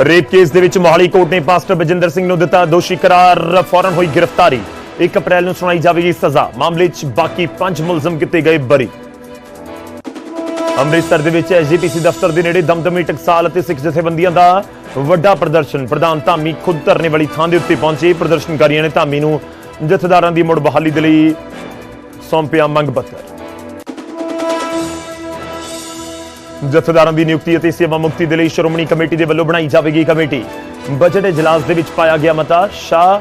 Rape case ਦੇ ਵਿੱਚ Mohali court ਨੇ ਪਾਸਟਰ ਬਜਿੰਦਰ ਸਿੰਘ ਨੂੰ ਦਿੱਤਾ ਦੋਸ਼ੀ ਕਰਾਰ, ਫੌਰਨ ਹੋਈ ਗ੍ਰਿਫਤਾਰੀ। 1 ਅਪ੍ਰੈਲ ਨੂੰ ਸੁਣਾਈ ਜਾਵੇਗੀ ਸਜ਼ਾ। ਮਾਮਲੇ 'ਚ ਬਾਕੀ 5 ਮੁਲਜ਼ਮ ਕੀਤੇ ਗਏ ਬਰੀ। ਅੰਮ੍ਰਿਤਸਰ ਦੇ ਵਿੱਚ ਐਸਜੀਪੀਸੀ ਦਫ਼ਤਰ ਦੇ ਨੇੜੇ ਦਮਦਮੀ ਟਕਸਾਲ ਅਤੇ ਸਿੱਖ ਜਥੇਬੰਦੀਆਂ ਦਾ ਵੱਡਾ ਪ੍ਰਦਰਸ਼ਨ। ਪ੍ਰਧਾਨ ਧਾਮੀ ਖੁਦ ਧਰਨੇ ਵਾਲੀ ਥਾਂ ਦੇ ਉੱਤੇ ਪਹੁੰਚੇ। ਪ੍ਰਦਰਸ਼ਨਕਾਰੀਆਂ ਨੇ ਧਾਮੀ ਨੂੰ ਜਥੇਦਾਰਾਂ ਦੀ ਮੁੜ ਬਹਾਲੀ ਦੇ ਲਈ ਸੌਂਪਿਆ ਮੰਗ ਪੱਤਰ। ਜਥੇਦਾਰਾਂ ਦੀ ਨਿਯੁਕਤੀ ਅਤੇ ਸੇਵਾ ਮੁਕਤੀ ਦੇ ਲਈ ਸ਼੍ਰੋਮਣੀ ਕਮੇਟੀ ਦੇ ਵੱਲੋਂ ਬਣਾਈ ਜਾਵੇਗੀ ਕਮੇਟੀ। ਬਜਟ ਇਜਲਾਸ ਦੇ ਵਿੱਚ ਪਾਇਆ ਗਿਆ ਮਤਾ, ਸ਼ਾਹ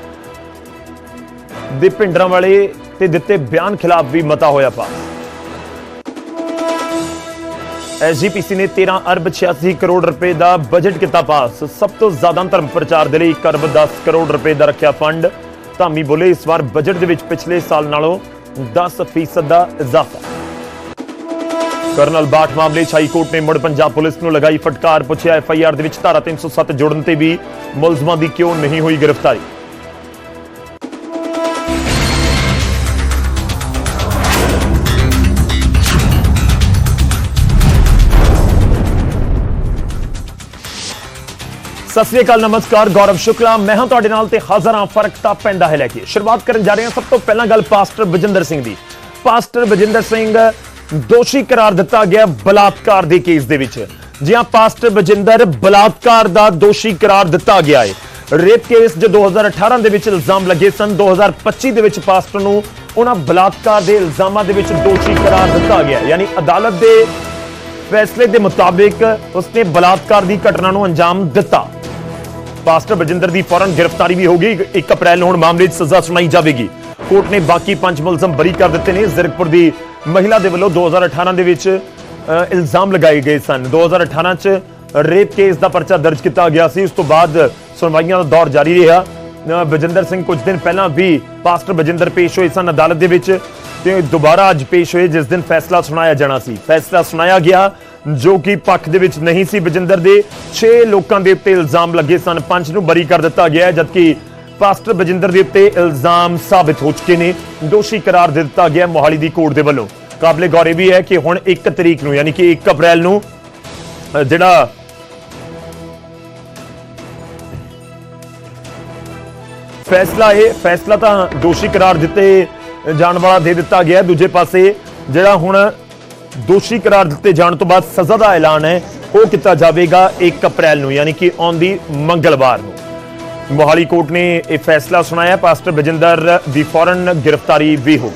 ਦੇ ਪਿੰਡਰਾਂ ਵਾਲੇ ਤੇ ਦਿੱਤੇ ਬਿਆਨ ਖਿਲਾਫ ਵੀ ਮਤਾ ਹੋਇਆ ਪਾਸ ਐਸਜੀਪੀਸੀ ਨੇ 13 ਅਰਬ 86 ਕਰੋੜ ਰੁਪਏ ਦਾ ਬਜਟ ਕੀਤਾ ਪਾਸ। ਸਭ ਤੋਂ ਜ਼ਿਆਦਾ ਧਰਮ ਪ੍ਰਚਾਰ ਦੇ ਲਈ 1 ਅਰਬ 10 ਕਰੋੜ ਰੁਪਏ ਦਾ ਰੱਖਿਆ ਫੰਡ। ਧਾਮੀ ਬੋਲੇ, ਇਸ ਵਾਰ ਬਜਟ ਦੇ ਵਿੱਚ ਪਿਛਲੇ ਸਾਲ ਨਾਲੋਂ 10% ਦਾ ਇਜ਼ਾਫਾ। ਕਰਨਲ ਬਾਠ ਮਾਮਲੇ 'ਚ ਹਾਈ ਕੋਰਟ ਨੇ ਮੁੜ ਪੰਜਾਬ ਪੁਲਿਸ ਨੂੰ ਲਗਾਈ ਫਟਕਾਰ, ਪੁੱਛਿਆ ਐਫਆਈਆਰ ਦੇ ਵਿੱਚ ਧਾਰਾ 307 ਜੋੜਨ ਤੇ ਵੀ ਮੁਲਜ਼ਮਾਂ ਦੀ ਕਿਉਂ ਨਹੀਂ ਹੋਈ ਗ੍ਰਿਫਤਾਰੀ। ਸਤਿ ਸ੍ਰੀ ਅਕਾਲ, ਨਮਸਕਾਰ, ਗੌਰਵ ਸ਼ੁਕਲਾ। ਮੈਂ ਹਾਂ ਤੁਹਾਡੇ ਨਾਲ ਤੇ ਹਾਜ਼ਰ ਹਾਂ, ਫ਼ਰਕ ਤਾਂ ਪੈਂਦਾ ਹੈ ਲੈ ਕੇ। ਸ਼ੁਰੂਆਤ ਕਰਨ ਜਾ ਰਹੇ ਹਾਂ ਸਭ ਤੋਂ ਪਹਿਲਾਂ ਗੱਲ ਪਾਸਟਰ ਬਜਿੰਦਰ ਸਿੰਘ ਦੀ। ਪਾਸਟਰ ਬਜਿੰਦਰ ਸਿੰਘ ਦੋਸ਼ੀ ਕਰਾਰ ਦਿੱਤਾ ਗਿਆ ਬਲਾਤਕਾਰ ਦੇ ਕੇਸ ਦੇ ਵਿੱਚ। ਜੀ ਪਾਸਟਰ ਬਜਿੰਦਰ, ਬਲਾਤਕਾਰ ਦਾ ਦੋਸ਼ੀ ਕਰਾਰ ਦਿੱਤਾ ਗਿਆ ਹੈ। ਰੇਪ ਕੇਸ ਜੋ 2018 ਦੇ ਵਿੱਚ ਇਲਜ਼ਾਮ ਲੱਗੇ ਸਨ 2025 ਦੇ ਵਿੱਚ ਪਾਸਟਰ ਨੂੰ ਉਹਨਾਂ ਬਲਾਤਕਾਰ ਦੇ ਇਲਜ਼ਾਮਾਂ ਦੇ ਵਿੱਚ ਦੋਸ਼ੀ ਕਰਾਰ ਦਿੱਤਾ ਗਿਆ ਯਾਨੀ ਅਦਾਲਤ ਦੇ ਫੈਸਲੇ ਦੇ ਮੁਤਾਬਿਕ ਉਸਨੇ ਬਲਾਤਕਾਰ ਦੀ ਘਟਨਾ ਨੂੰ ਅੰਜਾਮ ਦਿੱਤਾ। ਪਾਸਟਰ ਬਜਿੰਦਰ ਦੀ ਫੌਰਨ ਗ੍ਰਿਫਤਾਰੀ ਵੀ ਹੋ ਗਈ। 1 ਅਪ੍ਰੈਲ ਨੂੰ ਹੁਣ ਮਾਮਲੇ 'ਚ ਸਜ਼ਾ ਸੁਣਾਈ ਜਾਵੇਗੀ। ਕੋਰਟ ਨੇ ਬਾਕੀ ਪੰਜ ਮੁਲਜ਼ਮ ਬਰੀ ਕਰ ਦਿੱਤੇ ਨੇ। ਜ਼ਰਕਪੁਰ ਦੀ ਮਹਿਲਾ ਦੇ ਵੱਲੋਂ 2018 ਦੇ ਵਿੱਚ ਇਲਜ਼ਾਮ ਲਗਾਏ ਗਏ ਸਨ। 2018 'ਚ ਰੇਪ ਕੇਸ ਦਾ ਪਰਚਾ ਦਰਜ ਕੀਤਾ ਗਿਆ ਸੀ। ਉਸ ਤੋਂ ਬਾਅਦ ਸੁਣਵਾਈਆਂ ਦਾ ਦੌਰ ਜਾਰੀ ਰਿਹਾ। ਬਜਿੰਦਰ ਸਿੰਘ ਕੁਝ ਦਿਨ ਪਹਿਲਾਂ ਵੀ ਪਾਸਟਰ ਬਜਿੰਦਰ ਪੇਸ਼ ਹੋਏ ਸਨ ਅਦਾਲਤ ਦੇ ਵਿੱਚ ਤੇ ਦੁਬਾਰਾ ਅੱਜ ਪੇਸ਼ ਹੋਏ, ਜਿਸ ਦਿਨ ਫੈਸਲਾ ਸੁਣਾਇਆ ਜਾਣਾ ਸੀ। ਫੈਸਲਾ ਸੁਣਾਇਆ ਗਿਆ, ਜੋ ਕਿ ਪੱਖ ਦੇ ਵਿੱਚ ਨਹੀਂ ਸੀ। ਬਜਿੰਦਰ ਦੇ 6 ਲੋਕਾਂ ਦੇ ਉੱਤੇ ਇਲਜ਼ਾਮ ਲੱਗੇ ਸਨ। ਪੰਜ ਨੂੰ ਬਰੀ ਕਰ ਦਿੱਤਾ ਗਿਆ ਜਦਕਿ ਪਾਸਟਰ ਬਜਿੰਦਰ ਦੇ ਉੱਤੇ ਇਲਜ਼ਾਮ ਸਾਬਿਤ ਹੋ ਚੁੱਕੇ ਨੇ। ਦੋਸ਼ੀ ਕਰਾਰ ਦੇ ਦਿੱਤਾ ਗਿਆ ਮੋਹਾਲੀ ਦੀ ਕੋਰਟ ਦੇ ਵੱਲੋਂ। ਕਾਬਲੇ ਗੌਰ ਇਹ ਵੀ ਹੈ ਕਿ ਹੁਣ 1 ਤਰੀਕ ਨੂੰ, ਯਾਨੀ ਕਿ 1 ਅਪ੍ਰੈਲ ਨੂੰ ਜਿਹੜਾ ਫੈਸਲਾ ਇਹ, ਫੈਸਲਾ ਤਾਂ ਦੋਸ਼ੀ ਕਰਾਰ ਦਿੱਤੇ ਜਾਣ ਵਾਲਾ ਦੇ ਦਿੱਤਾ ਗਿਆ ਦੂਜੇ ਪਾਸੇ ਜਿਹੜਾ ਹੁਣ ਦੋਸ਼ੀ ਕਰਾਰ ਦਿੱਤੇ ਜਾਣ ਤੋਂ ਬਾਅਦ ਸਜ਼ਾ ਦਾ ਐਲਾਨ ਹੈ, ਉਹ ਕੀਤਾ ਜਾਵੇਗਾ 1 ਅਪ੍ਰੈਲ ਨੂੰ, ਯਾਨੀ ਕਿ ਆਉਂਦੀ ਮੰਗਲਵਾਰ ਨੂੰ। ਮੋਹਾਲੀ ਕੋਰਟ ਨੇ ਇਹ ਫੈਸਲਾ ਸੁਣਾਇਆ ਪਾਸਟਰ ਬਜਿੰਦਰ ਦੀ ਫੌਰਨ ਗ੍ਰਿਫਤਾਰੀ ਵੀ ਹੋ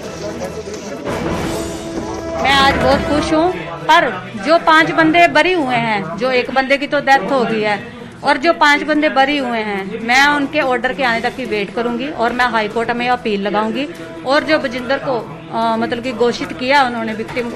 मैं आज बहुत खुश हूँ पर जो पांच बंदे बरी हुए हैं जो एक बंदे की तो डेथ हो गई है और जो पांच बंदे बरी हुए हैं मैं उनके ऑर्डर के आने तक की वेट करूंगी और मैं हाई कोर्ट में अपील लगाऊंगी और जो बजिंदर को अ, मतलब कि घोषित किया उन्होंने विक्टिम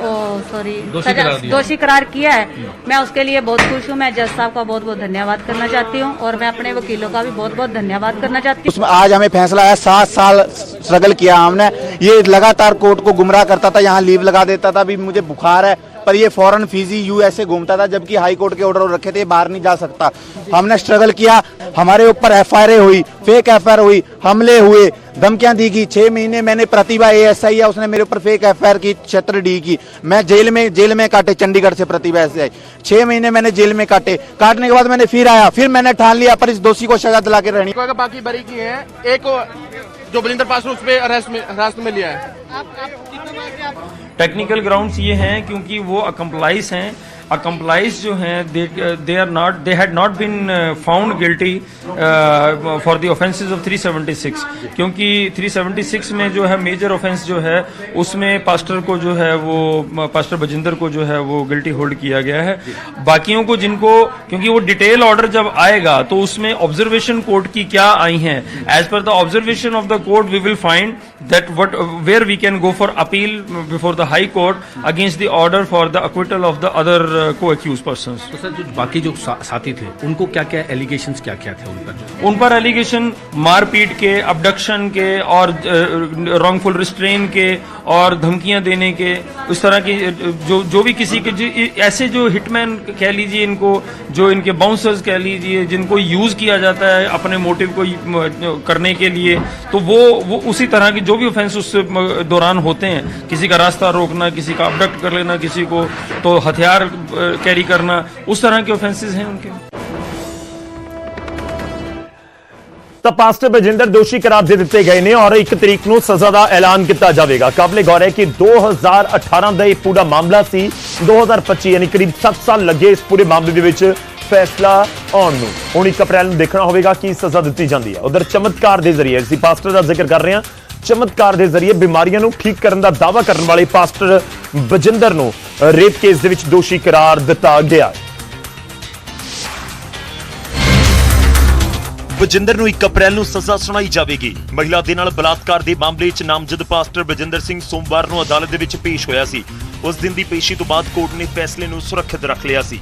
सॉरी दोषी करार दोषी करार किया है। मैं उसके लिए बहुत खुश हूँ। मैं जज साहब का बहुत बहुत धन्यवाद करना चाहती हूँ और मैं अपने वकीलों का भी बहुत बहुत धन्यवाद करना चाहती हूँ। उसमें आज हमें फैसला है सात साल स्ट्रगल किया हमने। ये लगातार कोर्ट को गुमराह करता था यहाँ लीव लगा देता था अभी मुझे बुखार है। पर ये फॉरेन फीजी यूएसए घूमता था जबकि हाई कोर्ट के ऑर्डर रखे थे बाहर नहीं जा सकता। हमने स्ट्रगल किया हमारे ऊपर एफआईआर हुई फेक एफआईआर हुई हमले हुए धमकियाँ दी गई। छह महीने मैंने प्रतिभा एएसआई है उसने मेरे ऊपर फेक एफआईआर की क्षेत्र डी की। मैं जेल में जेल में काटे चंडीगढ़ से प्रतिभा एस छह महीने मैंने जेल में काटे। काटने के बाद मैंने फिर आया फिर मैंने ठान लिया पर इस दोषी को सजा दिला के रहनी। बाकी बरी किए हैं एक जो बलिंदर पास उस पे अरेस्ट में हिरासत में लिया है। टेक्निकल ग्राउंड्स ये हैं क्योंकि वो अकम्प्लाइज हैं अकम्प्लाइज जो हैं they are not they had not been found guilty for the offences of 376 क्योंकि 376 में जो है मेजर ऑफेंस जो है उसमें पास्टर को जो है वो पास्टर बजिंदर को जो है वो गिल्टी होल्ड किया गया है। बाकियों को जिनको क्योंकि वो डिटेल ऑर्डर जब आएगा तो उसमें ऑब्जर्वेशन कोर्ट की क्या आई हैं? As per the observation of the court we will find that what where we can go for appeal before the high court against the order for the acquittal of the other uh, co-accused persons तो sir जो बाकी जो सा, साथी थे उनको क्या क्या एलिगेशंस क्या क्या थे उन पर? उन पर एलिगेशन मारपीट के अबडक्शन के और रॉन्गफुल रिस्ट्रेन के और धमकियाँ देने के उस तरह की जो जो भी किसी के जो- ऐसे जो हिटमैन कह लीजिए इनको जो इनके बाउंसर्स कह लीजिए जिनको यूज़ किया जाता है अपने मोटिव को करने के लिए तो वो वो उसी तरह की जो भी ऑफेंस उस दौरान होते हैं। किसी का रास्ता रोकना किसी का अबडक्ट कर लेना किसी को तो हथियार कैरी करना उस तरह के ऑफेंसेस हैं उनके ਤਾਂ ਪਾਸਟਰ ਬਜਿੰਦਰ ਦੋਸ਼ੀ ਕਰਾਰ ਦੇ ਦਿੱਤੇ ਗਏ ਨੇ ਔਰ 1 ਤਰੀਕ ਨੂੰ ਸਜ਼ਾ ਦਾ ਐਲਾਨ ਕੀਤਾ ਜਾਵੇਗਾ ਕਾਬਲੇ ਗੌਰ ਹੈ ਕਿ 2018 ਦਾ ਇਹ ਪੂਰਾ ਮਾਮਲਾ ਸੀ 2025 ਯਾਨੀ ਕਰੀਬ 7 ਸਾਲ ਲੱਗੇ ਇਸ ਪੂਰੇ ਮਾਮਲੇ ਦੇ ਵਿੱਚ ਫੈਸਲਾ ਆਉਣ ਨੂੰ ਹੁਣ 1 ਅਪ੍ਰੈਲ ਨੂੰ ਦੇਖਣਾ ਹੋਵੇਗਾ ਕੀ ਸਜ਼ਾ ਦਿੱਤੀ ਜਾਂਦੀ ਹੈ ਉਧਰ ਚਮਤਕਾਰ ਦੇ ਜ਼ਰੀਏ ਅਸੀਂ ਪਾਸਟਰ ਦਾ ਜ਼ਿਕਰ ਕਰ ਰਹੇ ਹਾਂ ਚਮਤਕਾਰ ਦੇ ਜ਼ਰੀਏ ਬਿਮਾਰੀਆਂ ਨੂੰ ਠੀਕ ਕਰਨ ਦਾ ਦਾਅਵਾ ਕਰਨ ਵਾਲੇ ਪਾਸਟਰ ਬਜਿੰਦਰ ਨੂੰ ਰੇਪ ਕੇਸ ਦੇ ਵਿੱਚ ਦੋਸ਼ੀ ਕਰਾਰ ਦਿੱਤਾ ਗਿਆ ਹੈ ਬਜਿੰਦਰ ਨੂੰ 1 ਅਪ੍ਰੈਲ ਨੂੰ ਸਜ਼ਾ ਸੁਣਾਈ ਜਾਵੇਗੀ ਮਹਿਲਾ ਦੇ ਨਾਲ ਬਲਾਤਕਾਰ ਦੇ ਮਾਮਲੇ 'ਚ ਨਾਮਜ਼ਦ ਪਾਸਟਰ ਬਜਿੰਦਰ ਸਿੰਘ ਸੋਮਵਾਰ ਨੂੰ ਅਦਾਲਤ ਦੇ ਵਿੱਚ ਪੇਸ਼ ਹੋਇਆ ਸੀ ਉਸ ਦਿਨ ਦੀ ਪੇਸ਼ੀ ਤੋਂ ਬਾਅਦ ਕੋਰਟ ਨੇ ਫੈਸਲੇ ਨੂੰ ਸੁਰੱਖਿਅਤ ਰੱਖ ਲਿਆ ਸੀ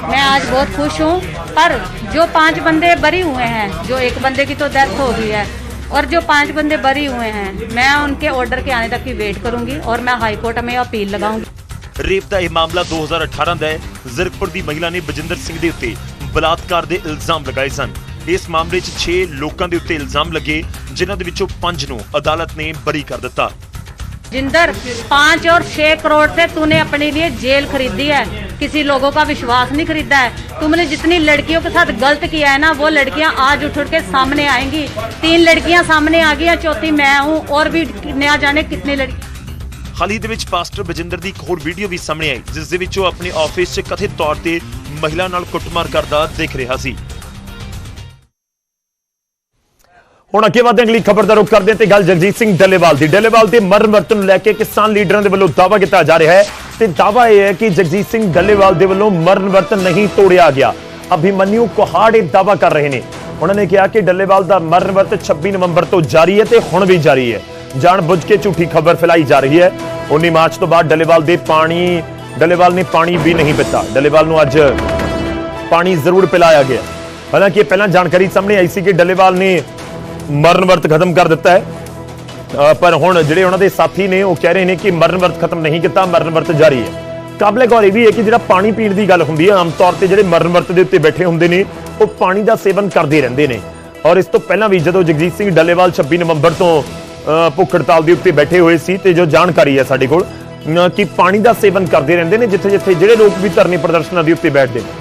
मैं आज बहुत खुश हूँ पर जो पांच बंदे बरी हुए हैं जो एक बंदे की तो डेथ हो गई है और जो पांच बंदे बरी हुए हैं मैं उनके ऑर्डर के आने तक की वेट करूंगी और मैं हाई कोर्ट में अपील लगाऊंगी ਰੇਪ ਦਾ ਇਹ ਮਾਮਲਾ 2018 ਦਾ ਹੈ ਜ਼ਰਕਪੁਰ ਦੀ ਮਹਿਲਾ ਨੇ ਬਜਿੰਦਰ ਸਿੰਘ ਦੇ ਉੱਤੇ ਬਲਾਤਕਾਰ ਦੇ ਇਲਜ਼ਾਮ ਲਗਾਏ ਸਨ ਇਸ ਮਾਮਲੇ 'ਚ 6 ਲੋਕਾਂ ਦੇ ਉੱਤੇ ਇਲਜ਼ਾਮ ਲੱਗੇ ਜਿਨ੍ਹਾਂ ਦੇ ਵਿੱਚੋਂ 5 ਨੂੰ ਅਦਾਲਤ ਨੇ ਬਰੀ ਕਰ ਦਿੱਤਾ जिंदर पाँच और छह करोड़ से तूने अपने लिए जेल खरीदी है किसी लोगों का विश्वास नहीं खरीदा है तुमने जितनी लड़कियों के साथ गलत किया है ना वो लड़कियां आज उठ उठ के सामने आएंगी तीन लड़कियां सामने आ गई हैं चौथी मैं हूँ और भी नया जाने कितनी लड़की ਹਾਲ ਹੀ ਦੇ ਵਿੱਚ ਪਾਸਟਰ ਬਜਿੰਦਰ ਦੀ ਇੱਕ ਹੋਰ ਵੀਡੀਓ ਵੀ ਸਾਹਮਣੇ ਆਈ ਜਿਸ ਦੇ ਵਿੱਚ ਉਹ ਆਪਣੇ ਆਫਿਸ 'ਚ ਕਥਿਤ ਤੌਰ ਤੇ ਮਹਿਲਾ ਨਾਲ ਕੁੱਟਮਾਰ ਕਰਦਾ ਦਿਖ ਰਿਹਾ ਸੀ ਹੁਣ ਅੱਗੇ ਵਧਦੇ ਅਗਲੀ ਖਬਰ ਦਾ ਰੁਖ ਕਰਦੇ ਹਾਂ ਤੇ ਗੱਲ ਜਗਜੀਤ ਸਿੰਘ ਡੱਲੇਵਾਲ ਦੀ। ਡੱਲੇਵਾਲ ਦੇ ਮਰਨ ਵਰਤਨ ਨੂੰ ਲੈ ਕੇ ਕਿਸਾਨ ਲੀਡਰਾਂ ਦੇ ਵੱਲੋਂ ਦਾਅਵਾ ਕੀਤਾ ਜਾ ਰਿਹਾ ਹੈ ਤੇ ਦਾਅਵਾ ਇਹ ਹੈ ਕਿ ਜਗਜੀਤ ਸਿੰਘ ਡੱਲੇਵਾਲ ਦੇ ਵੱਲੋਂ ਮਰਨ ਵਰਤਨ ਨਹੀਂ ਤੋੜਿਆ ਗਿਆ। ਅਭਿਮਨਿਊ ਕੋਹਾੜ ਇਹ ਦਾਅਵਾ ਕਰ ਰਹੇ ਨੇ। ਉਹਨਾਂ ਨੇ ਕਿਹਾ ਕਿ ਡੱਲੇਵਾਲ ਦਾ ਮਰਨ ਵਰਤ 26 ਨਵੰਬਰ ਤੋਂ ਜਾਰੀ ਹੈ ਤੇ ਹੁਣ ਵੀ ਜਾਰੀ ਹੈ। ਜਾਣ ਬੁੱਝ ਕੇ ਝੂਠੀ ਖਬਰ ਫੈਲਾਈ ਜਾ ਰਹੀ ਹੈ। 19 ਮਾਰਚ ਤੋਂ ਬਾਅਦ ਡੱਲੇਵਾਲ ਦੇ ਪਾਣੀ, ਡੱਲੇਵਾਲ ਨੇ ਪਾਣੀ ਵੀ ਨਹੀਂ ਪੀਤਾ। ਡੱਲੇਵਾਲ ਨੂੰ ਅੱਜ ਪਾਣੀ ਜ਼ਰੂਰ ਪਿਲਾਇਆ ਗਿਆ। ਹਾਲਾਂਕਿ ਇਹ ਪਹਿਲਾਂ ਜਾਣਕਾਰੀ ਸਾਹਮਣੇ ਆਈ ਸੀ ਕਿ ਡੱਲੇਵਾਲ ਨੇ ਮਰਨ ਵਰਤ ਖਤਮ ਕਰ ਦਿੱਤਾ ਹੈ। ਪਰ ਹੁਣ ਜਿਹੜੇ ਉਹਨਾਂ ਦੇ ਸਾਥੀ ਨੇ, ਉਹ ਕਹਿ ਰਹੇ ਨੇ ਕਿ ਮਰਨ ਵਰਤ ਖਤਮ ਨਹੀਂ ਕੀਤਾ ਮਰਨ ਵਰਤ ਜਾਰੀ ਹੈ। ਕਾਬਲੇ ਗੌਰ ਇਹ ਵੀ ਹੈ ਕਿ ਜਿਹੜਾ ਪਾਣੀ ਪੀਣ ਦੀ ਗੱਲ ਹੁੰਦੀ ਹੈ, ਆਮ ਤੌਰ ਤੇ ਜਿਹੜੇ ਮਰਨ ਵਰਤ ਦੇ ਉੱਤੇ ਬੈਠੇ ਹੁੰਦੇ ਨੇ, ਉਹ ਪਾਣੀ ਦਾ ਸੇਵਨ ਕਰਦੇ ਰਹਿੰਦੇ ਨੇ। ਔਰ ਇਸ ਤੋਂ ਪਹਿਲਾਂ ਵੀ ਜਦੋਂ ਜਗਜੀਤ ਸਿੰਘ ਡੱਲੇਵਾਲ 26 ਨਵੰਬਰ ਤੋਂ ਭੁੱਖ ਹੜਤਾਲ ਦੇ ਉੱਤੇ ਬੈਠੇ ਹੋਏ ਸੀ, ਤੇ ਜੋ ਜਾਣਕਾਰੀ ਹੈ ਸਾਡੇ ਕੋਲ ਕਿ ਪਾਣੀ ਦਾ ਸੇਵਨ ਕਰਦੇ ਰਹਿੰਦੇ ਨੇ ਜਿੱਥੇ ਜਿੱਥੇ ਜਿਹੜੇ ਲੋਕ ਵੀ ਧਰਨੀ ਪ੍ਰਦਰਸ਼ਨਾਂ ਦੇ ਉੱਤੇ ਬੈਠਦੇ ਨੇ।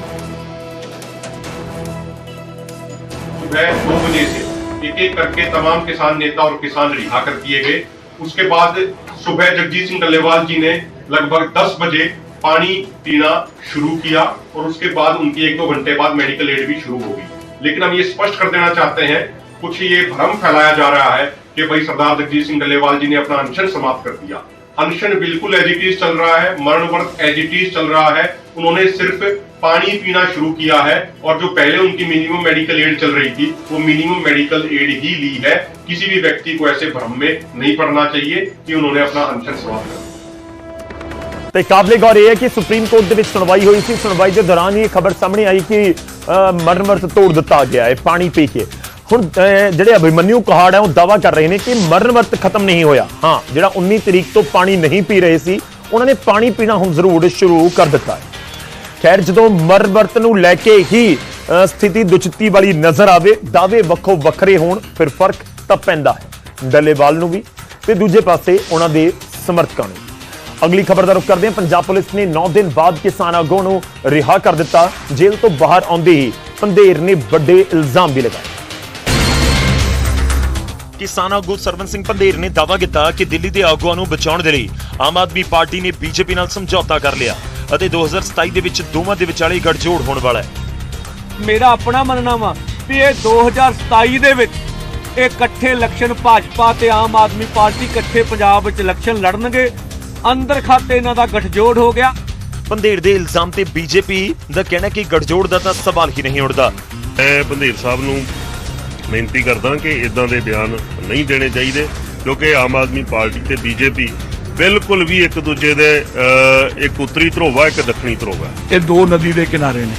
एक एक करके तमाम किसान नेता और किसान रिहा कर दिए गए। उसके बाद सुबह जगजीत सिंह डल्लेवाल जी ने लगभग 10 बजे पानी पीना शुरू किया और उसके बाद उनकी एक दो घंटे बाद मेडिकल एड भी शुरू होगी। लेकिन हम ये स्पष्ट कर देना चाहते हैं, कुछ ये भ्रम फैलाया जा रहा है कि भाई सरदार जगजीत सिंह डल्लेवाल जी ने अपना अनशन समाप्त कर दिया। अनशन बिल्कुल एजिटीज चल रहा है मरण व्रत एजिटीज चल रहा है उन्होंने सिर्फ पानी पीना शुरू किया है और जो पहले उनकी मिनिमम मेडिकल एड चल रही थी वो मिनिमम मेडिकल एड ही ली है किसी भी व्यक्ति को ऐसे भ्रम में नहीं पड़ना चाहिए कि उन्होंने अपना अनशन समाप्त कर दिया ਤੇ ਕਾਬਲੇ ਗੌਰ ਇਹ ਹੈ ਕਿ ਸੁਪਰੀਮ ਕੋਰਟ ਦੇ ਵਿੱਚ ਸੁਣਵਾਈ ਹੋਈ ਸੀ ਸੁਣਵਾਈ ਦੇ ਦੌਰਾਨ ਹੀ ਇਹ ਖਬਰ ਸਾਹਮਣੇ ਆਈ ਕਿ ਅ, ਮਰਨ ਵਰਤ ਤੋੜ ਦਿੱਤਾ ਗਿਆ ਹੈ ਪਾਣੀ ਪੀ ਕੇ ਹੁਣ ਅ, ਜਿਹੜੇ ਅਭਿਮਨਿਊ ਕਹਾੜ ਹੈ ਉਹ ਦਾਵਾ ਕਰ ਰਹੇ ਨੇ ਕਿ ਮਰਨ ਵਰਤ ਖਤਮ ਨਹੀਂ ਹੋਇਆ ਹਾਂ ਜਿਹੜਾ 19 ਤਰੀਕ ਤੋਂ ਪਾਣੀ ਨਹੀਂ ਪੀ ਰਹੇ ਸੀ ਉਹਨਾਂ ਨੇ ਪਾਣੀ ਪੀਣਾ ਹੁਣ ਜ਼ਰੂਰ ਸ਼ੁਰੂ ਕਰ ਦਿੱਤਾ ਹੈ ਖੈਰ, ਜਦੋਂ ਮਰਨ ਵਰਤ ਨੂੰ ਲੈ ਕੇ ਹੀ ਸਥਿਤੀ ਦੁਚਿੱਤੀ ਵਾਲੀ ਨਜ਼ਰ ਆਵੇ, ਦਾਅਵੇ ਵੱਖੋ ਵੱਖਰੇ ਹੋਣ, ਫਿਰ ਫ਼ਰਕ ਤਾਂ ਪੈਂਦਾ ਹੈ। ਡੱਲੇਵਾਲ ਨੂੰ ਵੀ ਤੇ ਦੂਜੇ ਪਾਸੇ ਉਹਨਾਂ ਦੇ ਸਮਰਥਕਾਂ ਨੂੰ। ਅਗਲੀ ਖਬਰ ਦਾ ਰੁਖ ਕਰਦੇ ਹਾਂ। ਪੰਜਾਬ ਪੁਲਿਸ ਨੇ 9 ਦਿਨ ਬਾਅਦ ਕਿਸਾਨ ਆਗੂ ਨੂੰ ਰਿਹਾ ਕਰ ਦਿੱਤਾ। ਜੇਲ੍ਹ ਤੋਂ ਬਾਹਰ ਆਉਂਦੇ ਹੀ ਪੰਧੇਰ ਨੇ ਵੱਡੇ ਇਲਜ਼ਾਮ ਵੀ ਲਗਾਏ। ਕਿਸਾਨ ਆਗੂ ਸਰਵਨ ਸਿੰਘ ਪੰਧੇਰ ਨੇ ਦਾਅਵਾ ਕੀਤਾ ਕਿ ਦਿੱਲੀ ਦੇ ਆਗੂਆਂ ਨੂੰ ਬਚਾਉਣ ਦੇ ਲਈ ਆਮ ਆਦਮੀ ਪਾਰਟੀ ਨੇ ਬੀਜੇਪੀ ਨਾਲ ਸਮਝੌਤਾ ਕਰ ਲਿਆ। ਅਤੇ 2027 ਦੇ ਵਿੱਚ ਦੋਵਾਂ ਦੇ ਵਿਚਾਲੇ ਗੱਠਜੋੜ ਹੋਣ ਵਾਲਾ ਹੈ। ਮੇਰਾ ਆਪਣਾ ਮੰਨਣਾ ਵਾ ਵੀ ਇਹ 2027 ਦੇ ਵਿੱਚ ਇਹ ਇਕੱਠੇ ਇਲੈਕਸ਼ਨ ਭਾਜਪਾ ਤੇ ਆਮ ਆਦਮੀ ਪਾਰਟੀ ਇਕੱਠੇ ਪੰਜਾਬ ਵਿੱਚ ਇਲੈਕਸ਼ਨ ਲੜਨਗੇ ਅੰਦਰ ਖਾਤੇ ਇਹਨਾਂ ਦਾ ਗਠਜੋੜ ਹੋ ਗਿਆ। ਪੰਧੇਰ ਦੇ ਇਲਜ਼ਾਮ ਤੇ ਬੀਜੇਪੀ ਦਾ ਕਹਿਣਾ ਕਿ ਗੱਠਜੋੜ ਦਾ ਤਾਂ ਸਵਾਲ ਹੀ ਨਹੀਂ ਉੱਠਦਾ ਮੈਂ ਬੰਦੇਰ ਸਾਹਿਬ ਨੂੰ ਬੇਨਤੀ ਕਰਦਾ ਕਿ ਇਦਾਂ ਦੇ ਬਿਆਨ ਨਹੀਂ ਦੇਣੇ ਚਾਹੀਦੇ ਕਿਉਂਕਿ ਆਮ ਆਦਮੀ ਪਾਰਟੀ ਤੇ ਬੀਜੇਪੀ ਬਿਲਕੁਲ ਵੀ ਇੱਕ ਦੂਜੇ ਦੇ ਇੱਕ ਉੱਤਰੀ ਧਰੋਵਾ ਇੱਕ ਦੱਖਣੀ ਧਰੋਵਾ। ਇਹ ਦੋ ਨਦੀ ਦੇ ਕਿਨਾਰੇ ਨੇ।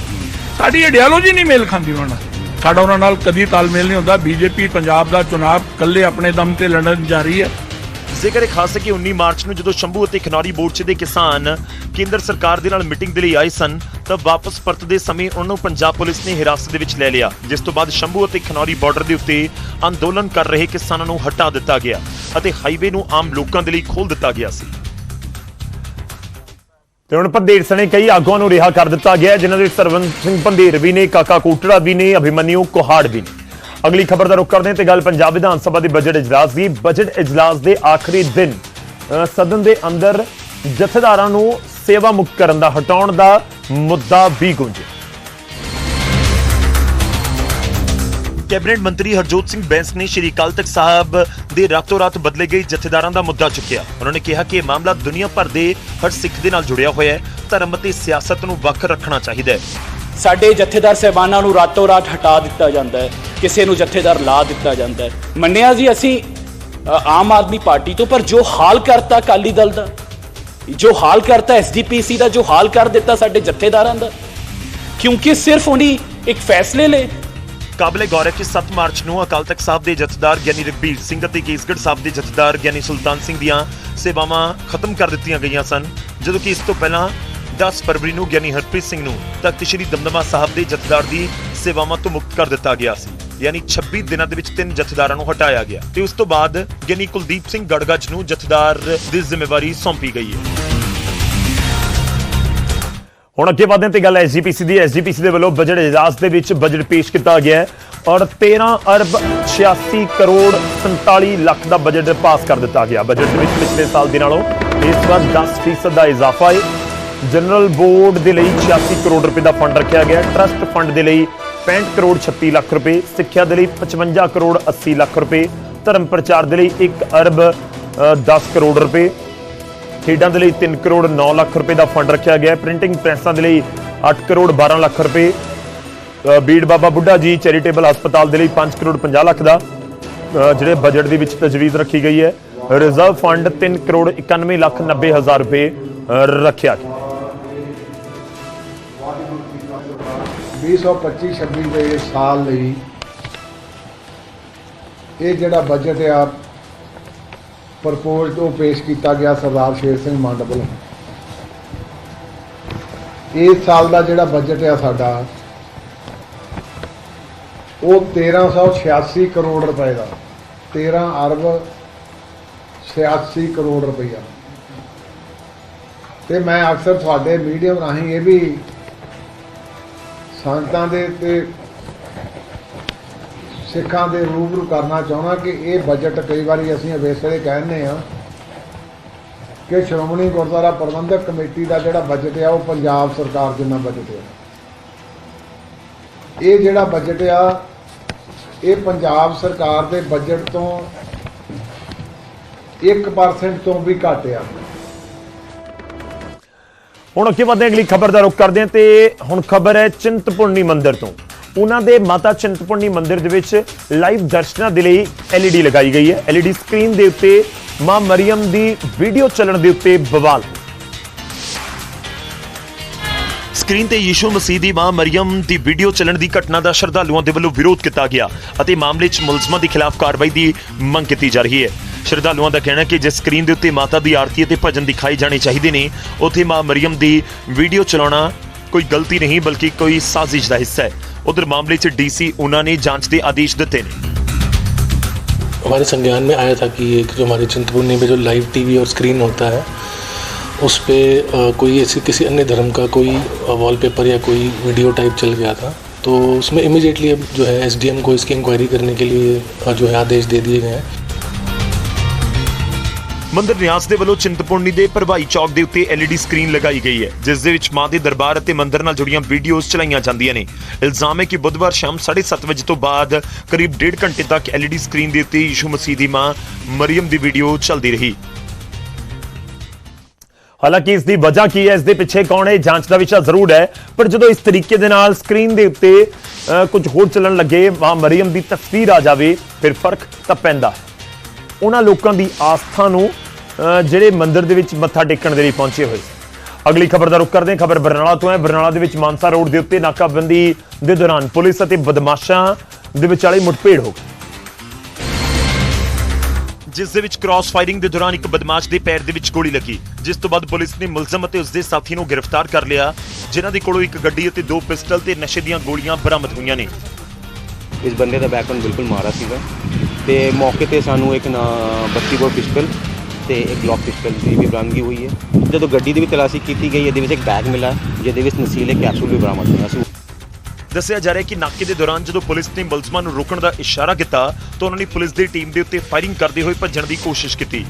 ਸਾਡੀ ਆਈਡੀਓਲੋਜੀ ਨਹੀਂ ਮੇਲ ਖਾਂਦੀ ਉਹਨਾਂ ਨਾਲ। ਸਾਡਾ ਉਹਨਾਂ ਨਾਲ ਕਦੀ ਤਾਲਮੇਲ ਨਹੀਂ ਹੁੰਦਾ। ਬੀਜੇਪੀ ਪੰਜਾਬ ਦਾ ਚੁਣਾਵ ਕੱਲੇ ਆਪਣੇ ਦਮ ਤੇ ਲੜਨ ਜਾ ਰਹੀ ਹੈ। ਜ਼ਿਕਰ ਖਾਸ ਹੈ ਕਿ 19 ਮਾਰਚ ਨੂੰ ਜਦੋਂ ਸ਼ੰਭੂ ਅਤੇ ਖਨੌਰੀ ਮੋਰਚੇ ਦੇ ਕਿਸਾਨ ਕੇਂਦਰ ਸਰਕਾਰ ਦੇ ਨਾਲ ਮੀਟਿੰਗ ਦੇ ਲਈ ਆਏ ਸਨ, ਤਾਂ ਵਾਪਸ ਪਰਤਦੇ ਸਮੇਂ ਉਹਨਾਂ ਨੂੰ ਪੰਜਾਬ ਪੁਲਿਸ ਨੇ ਹਿਰਾਸਤ ਦੇ ਵਿੱਚ ਲੈ ਲਿਆ, ਜਿਸ ਤੋਂ ਬਾਅਦ ਸ਼ੰਭੂ ਅਤੇ ਖਨੌਰੀ ਬਾਰਡਰ ਦੇ ਉੱਤੇ ਅੰਦੋਲਨ ਕਰ ਰਹੇ ਕਿਸਾਨਾਂ ਨੂੰ ਹਟਾ ਦਿੱਤਾ ਗਿਆ ਅਤੇ ਹਾਈਵੇ ਨੂੰ ਆਮ ਲੋਕਾਂ ਦੇ ਲਈ ਖੋਲ੍ਹ ਦਿੱਤਾ ਗਿਆ ਸੀ। ਤੇ ਹੁਣ ਪੰਧੇਰ ਸਣੇ ਕਈ ਆਗੂਆਂ ਨੂੰ ਰਿਹਾ ਕਰ ਦਿੱਤਾ ਗਿਆ, ਜਿਨ੍ਹਾਂ ਦੇ ਸਰਵਨ ਸਿੰਘ ਪੰਧੇਰ ਵੀ ਨੇ, ਕਾਕਾ ਕੋਟੜਾ ਵੀ ਨੇ ਅਭਿਮਨਿਊ ਕੋਹਾੜ ਵੀ ਨੇ। ਅਗਲੀ ਖਬਰ ਦਾ ਰੁਖ ਕਰਦੇ ਹਾਂ ਤੇ ਗੱਲ ਪੰਜਾਬ ਵਿਧਾਨ ਸਭਾ ਦੇ ਬਜਟ ਇਜਲਾਸ ਦੀ। ਬਜਟ ਇਜਲਾਸ ਦੇ ਆਖਰੀ ਦਿਨ ਸਦਨ ਦੇ ਅੰਦਰ ਜਥੇਦਾਰਾਂ ਨੂੰ ਸੇਵਾ ਮੁਕਤ ਕਰਨ ਦਾ ਹਟਾਉਣ ਦਾ ਮੁੱਦਾ ਵੀ ਗੂੰਜਿਆ ਕੈਬਨਿਟ ਮੰਤਰੀ ਹਰਜੋਤ ਸਿੰਘ ਬੈਂਸ ਨੇ ਸ਼੍ਰੀ ਅਕਾਲ ਤਖਤ ਸਾਹਿਬ ਦੇ ਰਾਤੋਂ ਰਾਤ ਬਦਲੇ ਗਏ ਜਥੇਦਾਰਾਂ ਦਾ ਮੁੱਦਾ ਚੁੱਕਿਆ। ਉਹਨਾਂ ਨੇ ਕਿਹਾ ਕਿ ਇਹ ਮਾਮਲਾ ਦੁਨੀਆ ਭਰ ਦੇ ਹਰ ਸਿੱਖ ਦੇ ਨਾਲ ਜੁੜਿਆ ਹੋਇਆ ਹੈ। ਧਰਮ ਅਤੇ ਸਿਆਸਤ ਨੂੰ ਵੱਖ ਰੱਖਣਾ ਚਾਹੀਦਾ ਹੈ। ਸਾਡੇ ਜਥੇਦਾਰ ਸਹਿਬਾਨਾਂ ਨੂੰ ਰਾਤੋਂ ਰਾਤ ਹਟਾ ਦਿੱਤਾ ਜਾਂਦਾ ਹੈ। ਕਿਸੇ ਨੂੰ ਜਥੇਦਾਰ ਲਾ ਦਿੱਤਾ ਜਾਂਦਾ ਹੈ। ਮੰਨਿਆ ਜੀ ਅਸੀਂ ਆਮ ਆਦਮੀ ਪਾਰਟੀ ਤੋਂ ਪਰ ਜੋ ਹਾਲ ਕਰਤਾ ਅਕਾਲੀ ਦਲ ਦਾ ਜੋ ਹਾਲ ਕਰਤਾ ਐਸਡੀਪੀਸੀ ਦਾ, ਜੋ ਹਾਲ ਕਰ ਦਿੱਤਾ ਸਾਡੇ ਜਥੇਦਾਰਾਂ ਦਾ। ਕਿਉਂਕਿ ਸਿਰਫ ਉਹਨੀ ਇੱਕ ਫੈਸਲੇ ਲਏ। ਕਾਬਲੇ ਗੌਰ ਹੈ ਕਿ 7 ਮਾਰਚ ਨੂੰ ਅਕਾਲ ਤਖਤ ਸਾਹਿਬ ਦੇ ਜਥੇਦਾਰ ਗਿਆਨੀ ਰਘਬੀਰ ਸਿੰਘ ਅਤੇ ਕੇਸਗੜ੍ਹ ਸਾਹਿਬ ਦੇ ਜਥੇਦਾਰ ਗਿਆਨੀ ਸੁਲਤਾਨ ਸਿੰਘ ਦੀਆਂ ਸੇਵਾਵਾਂ ਖਤਮ ਕਰ ਦਿੱਤੀਆਂ ਗਈਆਂ ਸਨ। ਜਦੋਂ ਕਿ ਇਸ ਤੋਂ ਪਹਿਲਾਂ 10 ਫਰਵਰੀ ਨੂੰ ਗਿਆਨੀ ਹਰਪ੍ਰੀਤ ਸਿੰਘ ਨੂੰ ਤਖਤ ਸ੍ਰੀ ਦਮਦਮਾ ਸਾਹਿਬ ਦੇ ਜਥੇਦਾਰ ਦੀ ਸੇਵਾਵਾਂ ਤੋਂ ਮੁਕਤ ਕਰ ਦਿੱਤਾ ਗਿਆ ਸੀ। ਯਾਨੀ 26 ਦਿਨਾਂ ਦੇ ਵਿੱਚ ਤਿੰਨ ਜਥੇਦਾਰਾਂ ਨੂੰ ਹਟਾਇਆ ਗਿਆ ਤੇ ਉਸ ਤੋਂ ਬਾਅਦ ਯਾਨੀ ਕੁਲਦੀਪ ਸਿੰਘ ਗੜਗੱਜ ਨੂੰ ਜਥੇਦਾਰ ਦੀ ਜ਼ਿੰਮੇਵਾਰੀ ਸੌਂਪੀ ਗਈ ਹੈ। ਹੁਣ ਅੱਗੇ ਵਧਦੇ ਹਾਂ ਤੇ ਗੱਲ ਐਸਜੀਪੀਸੀ ਦੀ। ਐਸਜੀਪੀਸੀ ਦੇ ਵੱਲੋਂ ਬਜਟ ਇਜਲਾਸ ਦੇ ਵਿੱਚ ਬਜਟ ਪੇਸ਼ ਕੀਤਾ ਗਿਆ ਹੈ ਔਰ 13 ਅਰਬ 86 ਕਰੋੜ 47 ਲੱਖ ਦਾ ਬਜਟ ਪਾਸ ਕਰ ਦਿੱਤਾ ਗਿਆ। ਬਜਟ ਦੇ ਵਿੱਚ ਪਿਛਲੇ ਸਾਲ ਦੇ ਨਾਲੋਂ ਇਸ ਵਾਰ 10% ਦਾ ਇਜ਼ਾਫਾ ਹੈ। ਜਨਰਲ ਬੋਰਡ ਦੇ ਲਈ 86 ਕਰੋੜ ਰੁਪਏ ਦਾ ਫੰਡ ਰੱਖਿਆ ਗਿਆ। ਹੈ ਟਰਸਟ ਫੰਡ ਦੇ ਲਈ 65 ਕਰੋੜ 36 ਲੱਖ ਰੁਪਏ ਸਿੱਖਿਆ ਦੇ ਲਈ 55 ਕਰੋੜ 80 ਲੱਖ ਰੁਪਏ ਧਰਮ ਪ੍ਰਚਾਰ ਦੇ ਲਈ 1 ਅਰਬ ਅ, 10 ਕਰੋੜ ਰੁਪਏ ਖੇਡਾਂ ਦੇ ਲਈ 3 ਕਰੋੜ 9 ਲੱਖ ਰੁਪਏ ਦਾ ਫੰਡ ਰੱਖਿਆ ਗਿਆ ਹੈ। ਪ੍ਰਿੰਟਿੰਗ ਪ੍ਰੈਸਾਂ ਦੇ ਲਈ 8 ਕਰੋੜ 12 ਲੱਖ ਰੁਪਏ ਬੀੜ ਬਾਬਾ ਬੁੱਢਾ ਜੀ ਚੈਰੀਟੇਬਲ ਹਸਪਤਾਲ ਦੇ ਲਈ 5 ਕਰੋੜ 50 ਲੱਖ ਦਾ ਜਿਹੜੇ ਬਜਟ ਦੇ ਵਿੱਚ ਤਜਵੀਜ਼ ਰੱਖੀ ਗਈ ਹੈ। ਰਿਜ਼ਰਵ ਫੰਡ 3 ਕਰੋੜ 91 ਲੱਖ 90 ਹਜ਼ਾਰ ਰੁਪਏ ਰੱਖਿਆ ਗਿਆ। 2025-26 ਦੇ ਸਾਲ ਲਈ ਇਹ ਜਿਹੜਾ ਬਜਟ ਆ ਪ੍ਰਪੋਜ਼ਡ ਉਹ ਪੇਸ਼ ਕੀਤਾ ਗਿਆ ਸਰਦਾਰ ਸ਼ੇਰ ਸਿੰਘ ਮੰਡ ਵੱਲੋਂ। ਇਸ ਸਾਲ ਦਾ ਜਿਹੜਾ ਬਜਟ ਆ ਸਾਡਾ, ਉਹ 1386 ਕਰੋੜ ਰੁਪਏ ਦਾ 13 ਅਰਬ 86 ਕਰੋੜ ਰੁਪਈਆ। ਤੇ ਮੈਂ ਅਕਸਰ ਤੁਹਾਡੇ ਮੀਡੀਅਮ ਰਾਹੀਂ ਇਹ ਵੀ ਸੰਗਤਾਂ ਦੇ ਤੇ ਸਿੱਖਾਂ ਦੇ ਰੂਬਰੂ ਕਰਨਾ ਚਾਹੁੰਦਾ ਕਿ ਇਹ ਬਜਟ ਕਈ ਵਾਰੀ ਅਸੀਂ ਅਵੇਸਲੇ ਕਹਿੰਦੇ ਆ ਕਿ ਸ਼੍ਰੋਮਣੀ ਗੁਰਦੁਆਰਾ ਪ੍ਰਬੰਧਕ ਕਮੇਟੀ ਦਾ ਜਿਹੜਾ ਬਜਟ ਆ, ਉਹ ਪੰਜਾਬ ਸਰਕਾਰ ਜਿੰਨਾ ਬਜਟ ਆ। ਇਹ ਜਿਹੜਾ ਬਜਟ ਆ, ਇਹ ਪੰਜਾਬ ਸਰਕਾਰ ਦੇ ਬਜਟ ਤੋਂ 1% ਤੋਂ ਵੀ ਘੱਟ ਆ। ਹੁਣ ਅੱਗੇ ਵਧਦੇ ਹਾਂ, ਅਗਲੀ ਖਬਰ ਦਾ ਰੁਖ ਕਰਦੇ ਹਾਂ ਤੇ ਹੁਣ ਖਬਰ ਹੈ ਚਿੰਤਪੁਰਨੀ ਮੰਦਿਰ ਤੋਂ। ਉਹਨਾਂ ਦੇ ਮਾਤਾ ਚਿੰਤਪੁਰਨੀ ਮੰਦਿਰ ਦੇ ਵਿੱਚ ਲਾਈਵ ਦਰਸ਼ਨਾਂ ਦੇ ਲਈ LED ਲਗਾਈ ਗਈ ਹੈ। LED ਸਕਰੀਨ ਦੇ ਉੱਤੇ ਮਾਂ ਮਰੀਮ ਦੀ ਵੀਡੀਓ ਚੱਲਣ ਦੇ ਉੱਤੇ ਬਵਾਲ। ਸਕਰੀਨ ਤੇ ਯੀਸ਼ੂ ਮਸੀਹ ਦੀ ਮਾਂ ਮਰੀਮ ਦੀ ਵੀਡੀਓ ਚੱਲਣ ਦੀ ਘਟਨਾ ਦਾ ਸ਼ਰਧਾਲੂਆਂ ਦੇ ਵੱਲੋਂ ਵਿਰੋਧ ਕੀਤਾ ਗਿਆ ਅਤੇ ਮਾਮਲੇ 'ਚ ਮੁਲਜ਼ਮਾਂ ਦੇ ਖਿਲਾਫ ਕਾਰਵਾਈ ਦੀ ਮੰਗ ਕੀਤੀ ਜਾ ਰਹੀ ਹੈ। ਸ਼ਰਧਾਲੂਆਂ ਦਾ ਕਹਿਣਾ ਹੈ ਕਿ ਜਿਸ ਸਕਰੀਨ ਦੇ ਉੱਤੇ ਮਾਤਾ ਦੀ ਆਰਤੀ ਅਤੇ ਭਜਨ ਦਿਖਾਈ ਜਾਣੇ ਚਾਹੀਦੇ ਨੇ ਉੱਥੇ ਮਾਂ ਮਰੀਮ ਦੀ ਵੀਡੀਓ ਚਲਾਉਣਾ ਕੋਈ ਗਲਤੀ ਨਹੀਂ ਬਲਕਿ ਕੋਈ ਸਾਜ਼ਿਸ਼ ਦਾ ਹਿੱਸਾ ਹੈ ਉਧਰ ਮਾਮਲੇ 'ਚ ਡੀਸੀ ਉਹਨਾਂ ਨੇ ਜਾਂਚ ਦੇ ਆਦੇਸ਼ ਦਿੱਤੇ ਨੇ हमारे संज्ञान में आया था कि एक जो हमारे चिंतपूर्णी में जो लाइव टीवी और स्क्रीन होता है उस पर कोई ऐसी किसी अन्य धर्म का कोई वॉलपेपर या कोई वीडियो टाइप चल गया था तो उसमें इमिजिएटली अब जो है एसडीएम को इसकी इंक्वायरी करने के लिए अ, जो है आदेश दे दिए गए हैं ਮੰਦਰ ਨਿਆਸ ਦੇ ਵੱਲੋਂ ਚਿੰਤਪੁਰਨੀ ਦੇ ਪ੍ਰਭਾਈ ਚੌਕ ਦੇ ਉੱਤੇ LED ਸਕਰੀਨ ਲਗਾਈ ਗਈ ਹੈ, ਜਿਸ ਦੇ ਵਿੱਚ ਮਾਂ ਦੇ ਦਰਬਾਰ ਅਤੇ ਮੰਦਰ ਨਾਲ ਜੁੜੀਆਂ ਵੀਡੀਓਜ਼ ਚਲਾਈਆਂ ਜਾਂਦੀਆਂ ਨੇ। ਇਲਜ਼ਾਮ ਹੈ ਕਿ ਬੁੱਧਵਾਰ ਸ਼ਾਮ 7:30 ਵਜੇ ਤੋਂ ਬਾਅਦ ਕਰੀਬ 1.5 ਘੰਟੇ ਤੱਕ LED ਸਕਰੀਨ ਦੇ ਉੱਤੇ ਯੀਸ਼ੂ ਮਸੀਹ ਦੀ ਮਾਂ ਮਰੀਮ ਦੀ ਵੀਡੀਓ ਚੱਲਦੀ ਰਹੀ। ਹਾਲਾਂਕਿ ਇਸ ਦੀ ਵਜ੍ਹਾ ਕੀ ਹੈ? ਇਸ ਦੇ ਪਿੱਛੇ ਕੌਣ ਹੈ? ਜਾਂਚ ਦਾ ਵਿਸ਼ਾ ਜ਼ਰੂਰ ਹੈ, ਪਰ ਜਦੋਂ ਇਸ ਤਰੀਕੇ ਦੇ ਨਾਲ ਸਕਰੀਨ ਦੇ ਉੱਤੇ ਕੁਝ ਹੋਰ ਚੱਲਣ ਲੱਗੇ, ਮਾਂ ਮਰੀਮ ਦੀ ਤਸਵੀਰ ਆ ਜਾਵੇ, ਫਿਰ ਫ਼ਰਕ ਤਾਂ ਪੈਂਦਾ ਹੈ। ਉਹਨਾਂ ਲੋਕਾਂ ਦੀ ਆਸਥਾ ਨੂੰ ਜਿਹੜੇ ਮੰਦਿਰ ਦੇ ਵਿੱਚ ਮੱਥਾ ਟੇਕਣ ਦੇ ਲਈ ਪਹੁੰਚੇ ਹੋਏ ਅਗਲੀ ਖਬਰ ਦਾ ਰੁਖ ਕਰਦੇ ਹਾਂ। ਖਬਰ ਬਰਨਾਲਾ ਤੋਂ ਹੈ। ਬਰਨਾਲਾ ਦੇ ਵਿੱਚ ਮਾਨਸਾ ਰੋਡ ਦੇ ਉੱਤੇ ਨਾਕਾਬੰਦੀ ਦੇ ਦੌਰਾਨ ਪੁਲਿਸ ਅਤੇ ਬਦਮਾਸ਼ਾਂ ਦੇ ਵਿਚਾਲੇ ਮੁੱਠਭੇੜ ਹੋ ਗਈ। ਜਿਸ ਦੇ ਵਿੱਚ ਕ੍ਰਾਸ ਫਾਇਰਿੰਗ ਦੇ ਦੌਰਾਨ ਇੱਕ ਬਦਮਾਸ਼ ਦੇ ਪੈਰ ਦੇ ਵਿੱਚ ਗੋਲੀ ਲੱਗੀ। ਜਿਸ ਤੋਂ ਬਾਅਦ ਪੁਲਿਸ ਨੇ ਮੁਲਜ਼ਮ ਅਤੇ ਉਸ ਦੇ ਸਾਥੀ ਨੂੰ ਗ੍ਰਿਫਤਾਰ ਕਰ ਲਿਆ ਜਿਨ੍ਹਾਂ ਦੇ ਕੋਲੋਂ ਇੱਕ ਗੱਡੀ ਅਤੇ ਦੋ ਪਿਸਟਲ ਤੇ ਨਸ਼ੇ ਦੀਆਂ ਗੋਲੀਆਂ ਬਰਾਮਦ ਹੋਈਆਂ ਨੇ। ਇਸ ਬੰਦੇ ਦਾ ਬੈਕਗ੍ਰਾਉਂਡ ਬਿਲਕੁਲ ਮਾਰਾ ਸੀਗਾ। ਤੇ ਮੌਕੇ ਤੇ ਸਾਨੂੰ ਇੱਕ ਨਾ 32 ਬੋਰ ਪਿਸਟਲ ਤੇ ਇੱਕ ਗਲੌਕ ਪਿਸਟਲ ਦੀ ਵੀ ਬਰਾਮਦਗੀ ਹੋਈ ਹੈ। ਜਦੋਂ ਗੱਡੀ ਦੀ ਵੀ ਤਲਾਸ਼ੀ ਕੀਤੀ ਗਈ ਇਹਦੇ ਵਿੱਚ ਇੱਕ ਬੈਗ ਮਿਲਾ ਜਿਹਦੇ ਵਿੱਚ ਨਸ਼ੀਲੇ ਕੈਪਸੂਲ ਵੀ ਬਰਾਮਦ ਹੋਏ ਅਸੀਂ ਦੱਸਿਆ ਜਾ ਰਿਹਾ ਹੈ ਕਿ ਨਾਕੇ ਦੇ ਦੌਰਾਨ ਜਦੋਂ ਪੁਲਿਸ ਨੇ ਮੁਲਜ਼ਮਾਂ ਨੂੰ ਰੋਕਣ ਦਾ ਇਸ਼ਾਰਾ ਕੀਤਾ ਤਾਂ ਉਹਨਾਂ ਨੇ ਪੁਲਿਸ ਦੀ ਟੀਮ ਦੇ ਉੱਤੇ ਫਾਇਰਿੰਗ ਕਰਦੇ ਹੋਏ ਭੱਜਣ ਦੀ ਕੋਸ਼ਿਸ਼ ਕੀਤੀ।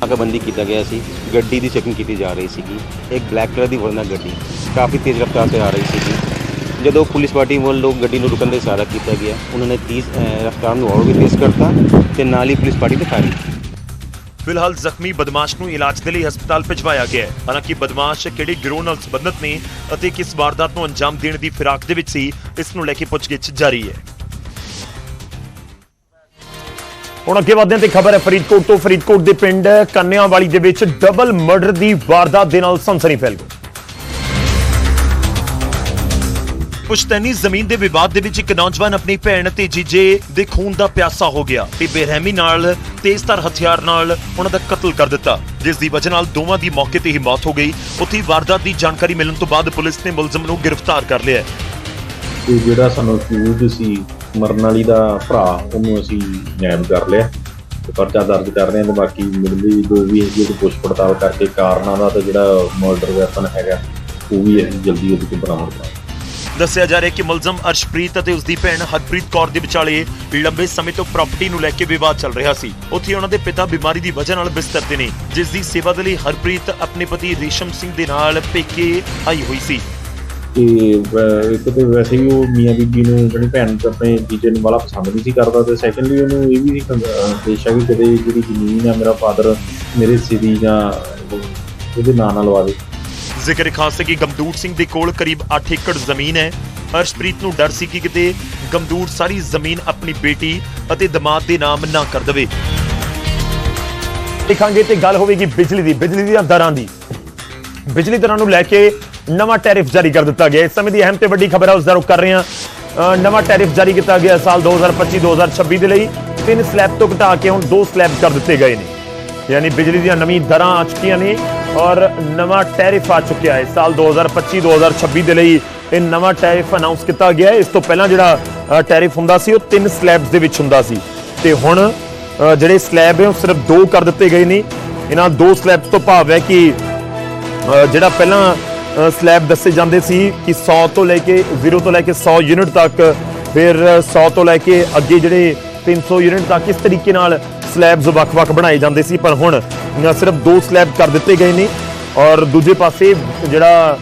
ਨਾਕਾਬੰਦੀ ਕੀਤਾ ਗਿਆ ਸੀ। ਗੱਡੀ ਦੀ ਚੈਕਿੰਗ ਕੀਤੀ ਜਾ ਰਹੀ ਸੀਗੀ। ਇੱਕ ਬਲੈਕ ਕਲਰ ਦੀ ਵਰਨਾ ਗੱਡੀ ਕਾਫੀ ਤੇਜ਼ ਰਫ਼ਤਾਰ ਤੇ ਆ ਰਹੀ ਸੀਗੀ। ਜਦੋਂ ਪੁਲਿਸ ਪਾਰਟੀ ਵੱਲੋਂ ਗੱਡੀ ਨੂੰ ਰੁਕਣ ਦਾ ਇਸ਼ਾਰਾ ਕੀਤਾ ਗਿਆ ਉਹਨਾਂ ਨੇ ਤੇਜ਼ ਅਹ, ਰਫ਼ਤਾਰ ਨੂੰ ਹੋਰ ਵੀ ਤੇਜ਼ ਕਰਤਾ ਤੇ ਨਾਲ ਹੀ ਪੁਲਿਸ ਪਾਰਟੀ ਤੇ ਫਾਇਰਿੰਗ ਫਿਲਹਾਲ ਜ਼ਖਮੀ ਬਦਮਾਸ਼ ਨੂੰ ਇਲਾਜ ਦੇ ਲਈ ਹਸਪਤਾਲ ਭਿਜਵਾਇਆ ਗਿਆ ਹੈ। ਹਾਲਾਂਕਿ ਬਦਮਾਸ਼ ਕਿਹੜੇ ਗਿਰੋਹ ਨਾਲ ਸੰਬੰਧਿਤ ਨੇ ਅਤੇ ਕਿਸ ਵਾਰਦਾਤ ਨੂੰ ਅੰਜਾਮ ਦੇਣ ਦੀ ਫਿਰਾਕ ਦੇ ਵਿੱਚ ਸੀ ਇਸ ਨੂੰ ਲੈ ਕੇ ਪੁੱਛਗਿੱਛ ਜਾਰੀ ਹੈ। ਹੁਣ ਅੱਗੇ ਵਧਦੇ ਹਾਂ ਤੇ ਖਬਰ ਹੈ ਫਰੀਦਕੋਟ ਤੋਂ ਫਰੀਦਕੋਟ ਦੇ ਪਿੰਡ ਕੰਨਿਆਵਾਲੀ ਦੇ ਵਿੱਚ ਡਬਲ ਮਰਡਰ ਦੀ ਵਾਰਦਾਤ ਦੇ ਨਾਲ ਸਨਸਨੀ ਫੈਲ ਗਈ। ਪੁਸ਼ਤੈਨੀ ਜ਼ਮੀਨ ਦੇ ਵਿਵਾਦ ਦੇ ਵਿੱਚ ਇੱਕ ਨੌਜਵਾਨ ਆਪਣੀ ਭੈਣ ਤੇ ਜੀਜੇ ਦੇ ਖੂਨ ਦਾ ਪਿਆਸਾ ਹੋ ਗਿਆ ਤੇ ਬੇਰਹਿਮੀ ਨਾਲ, ਤੇਜ਼ਧਾਰ ਹਥਿਆਰ ਨਾਲ ਉਹਨਾਂ ਦਾ ਕਤਲ ਕਰ ਦਿੱਤਾ, ਜਿਸ ਦੀ ਵਜ੍ਹਾ ਨਾਲ ਦੋਵਾਂ ਦੀ ਮੌਕੇ ਤੇ ਹੀ ਮੌਤ ਹੋ ਗਈ। ਉੱਥੇ ਵਾਰਦਾਤ ਦੀ ਜਾਣਕਾਰੀ ਮਿਲਣ ਤੋਂ ਬਾਅਦ ਪੁਲਿਸ ਨੇ ਮੁਲਜ਼ਮ ਨੂੰ ਗ੍ਰਿਫਤਾਰ ਕਰ ਲਿਆ ਤੇ ਜਿਹੜਾ ਸਾਨੂੰ ਅਕਿਊਜ਼ ਸੀ, ਮਰਨ ਵਾਲੀ ਦਾ ਭਰਾ, ਉਹਨੂੰ ਅਸੀਂ ਨੈਬ ਕਰ ਲਿਆ। ਪਰਚਾ ਦਰਜ ਕਰ ਰਹੇ ਹਾਂ ਤੇ ਬਾਕੀ ਮਿਲਦੀ ਜੋ ਵੀ ਹੈਗੀ ਉਹਦੀ ਪੁੱਛ ਪੜਤਾਲ ਕਰਕੇ ਕਾਰਨਾਂ ਦਾ ਤੇ ਜਿਹੜਾ ਮਰਡਰ ਵੈਪਨ ਹੈਗਾ, ਉਹ ਵੀ ਅਸੀਂ ਜਲਦੀ ਉਹਦੇ ਤੋਂ ਬਰਾਮਦ ਕਰਾਂਗੇ। ਦੱਸਿਆ ਜਾ ਰਿਹਾ ਕਿ ਮੁਲਜ਼ਮ ਅਰਸ਼ਪ੍ਰੀਤ ਅਤੇ ਉਸ ਦੀ ਭੈਣ ਹਰਪ੍ਰੀਤ ਕੌਰ ਦੇ ਵਿਚਾਲੇ ਲੰਬੇ ਸਮੇਂ ਤੋਂ ਪ੍ਰਾਪਰਟੀ ਨੂੰ ਲੈ ਕੇ ਵਿਵਾਦ ਚੱਲ ਰਿਹਾ ਸੀ। ਉੱਥੇ ਉਹਨਾਂ ਦੇ ਪਿਤਾ ਬਿਮਾਰੀ ਦੀ ਵਜ੍ਹਾ ਨਾਲ ਬਿਸਤਰ ਤੇ ਨੇ, ਜਿਸ ਦੀ ਸੇਵਾ ਦੇ ਲਈ ਹਰਪ੍ਰੀਤ ਆਪਣੇ ਪਤੀ ਰੇਸ਼ਮ ਸਿੰਘ ਦੇ ਨਾਲ ਪੇਕੇ ਆਈ ਹੋਈ ਸੀ। ਤੇ ਇੱਕ ਤੇ ਵੈਸੇ ਹੀ ਉਹ ਮੀਆਂ ਬੀਬੀ ਨੂੰ ਆਪਣੀ ਭੈਣ ਤੇ ਆਪਣੇ ਜੀਜੇ ਨੂੰ ਵਾਲਾ ਪਸੰਦ ਨਹੀਂ ਸੀ ਕਰਦਾ ਤੇ ਸੈਕੰਡਲੀ ਉਹਨੂੰ ਇਹ ਵੀ ਸੀ ਦੇਸ਼ਾ ਵੀ ਕਿਤੇ ਜਿਹੜੀ ਜ਼ਮੀਨ ਆ, ਮੇਰਾ ਫਾਦਰ ਮੇਰੇ ਹਿੱਸੇ ਜਾਂ ਉਹਦੇ ਨਾਂ ਨਾਲ ਲਵਾ ਦੇ ਜ਼ਿਕਰ ਖਾਸ ਹੈ ਕਿ ਗਮਦੂਰ ਸਿੰਘ ਦੇ ਕੋਲ ਕਰੀਬ 8 ਏਕੜ ਜ਼ਮੀਨ ਹੈ। ਹਰਸ਼ਪ੍ਰੀਤ ਨੂੰ ਡਰ ਸੀ ਕਿ ਕਿਤੇ ਗਮਦੂਰ ਸਾਰੀ ਜ਼ਮੀਨ ਆਪਣੀ ਬੇਟੀ ਅਤੇ ਦਮਾਦ ਦੇ ਨਾਮ ਨਾ ਕਰ ਦੇਵੇ। ਦੇਖਾਂਗੇ ਤੇ ਗੱਲ ਹੋਵੇਗੀ ਬਿਜਲੀ ਦੀ, ਬਿਜਲੀ ਦੀਆਂ ਦਰਾਂ ਦੀ। ਬਿਜਲੀ ਦਰਾਂ ਨੂੰ ਲੈ ਕੇ ਨਵਾਂ ਟੈਰਿਫ ਜਾਰੀ ਕਰ ਦਿੱਤਾ ਗਿਆ। ਇਸ ਸਮੇਂ ਦੀ ਅਹਿਮ ਤੇ ਵੱਡੀ ਖਬਰ ਹੈ, ਉਸ ਦਾ ਰੁਕ ਕਰ ਰਹੇ ਹਾਂ। ਨਵਾਂ ਟੈਰਿਫ ਜਾਰੀ ਕੀਤਾ ਗਿਆ ਸਾਲ 2025-2026 ਦੇ ਲਈ। ਤਿੰਨ ਸਲੈਬ ਤੋਂ ਘਟਾ ਕੇ ਹੁਣ ਦੋ ਸਲੈਬ ਕਰ ਦਿੱਤੇ ਗਏ ਨੇ। ਯਾਨੀ ਬਿਜਲੀ ਦੀਆਂ ਨਵੀਂ ਦਰਾਂ ਆ ਚੁੱਕੀਆਂ ਨੇ। ਔਰ ਨਵਾਂ ਟੈਰਿਫ ਆ ਚੁੱਕਿਆ ਹੈ। ਸਾਲ 2025-2026 ਦੇ ਲਈ ਇਹ ਨਵਾਂ ਟੈਰਿਫ ਅਨਾਉਂਸ ਕੀਤਾ ਗਿਆ ਹੈ। ਇਸ ਤੋਂ ਪਹਿਲਾਂ ਜਿਹੜਾ ਟੈਰਿਫ ਹੁੰਦਾ ਸੀ, ਉਹ ਤਿੰਨ ਸਲੈਬਸ ਦੇ ਵਿੱਚ ਹੁੰਦਾ ਸੀ। ਤੇ ਹੁਣ ਜਿਹੜੇ ਸਲੈਬ ਹੈ, ਉਹ ਸਿਰਫ ਦੋ ਕਰ ਦਿੱਤੇ ਗਏ ਨੇ। ਇਹਨਾਂ ਦੋ ਸਲੈਬਸ ਤੋਂ ਭਾਵ ਹੈ ਕਿ ਜਿਹੜਾ ਪਹਿਲਾਂ ਸਲੈਬ ਦੱਸੇ ਜਾਂਦੇ ਸੀ ਕਿ 100 ਤੋਂ ਲੈ ਕੇ 0 ਤੋਂ ਲੈ ਕੇ 100 ਯੂਨਿਟ ਤੱਕ, ਫਿਰ 100 ਤੋਂ ਲੈ ਕੇ ਅੱਗੇ ਜਿਹੜੇ 300 ਯੂਨਿਟ ਤੱਕ ਇਸ ਤਰੀਕੇ ਨਾਲ ਸਲੈਬਸ ਵੱਖ-ਵੱਖ ਬਣਾਏ ਜਾਂਦੇ ਸੀ। ਪਰ ਹੁਣ ਸਿਰਫ ਦੋ ਸਲੈਬ ਕਰ ਦਿੱਤੇ ਗਏ ਨੇ ਔਰ ਦੂਜੇ ਪਾਸੇ ਜਿਹੜਾ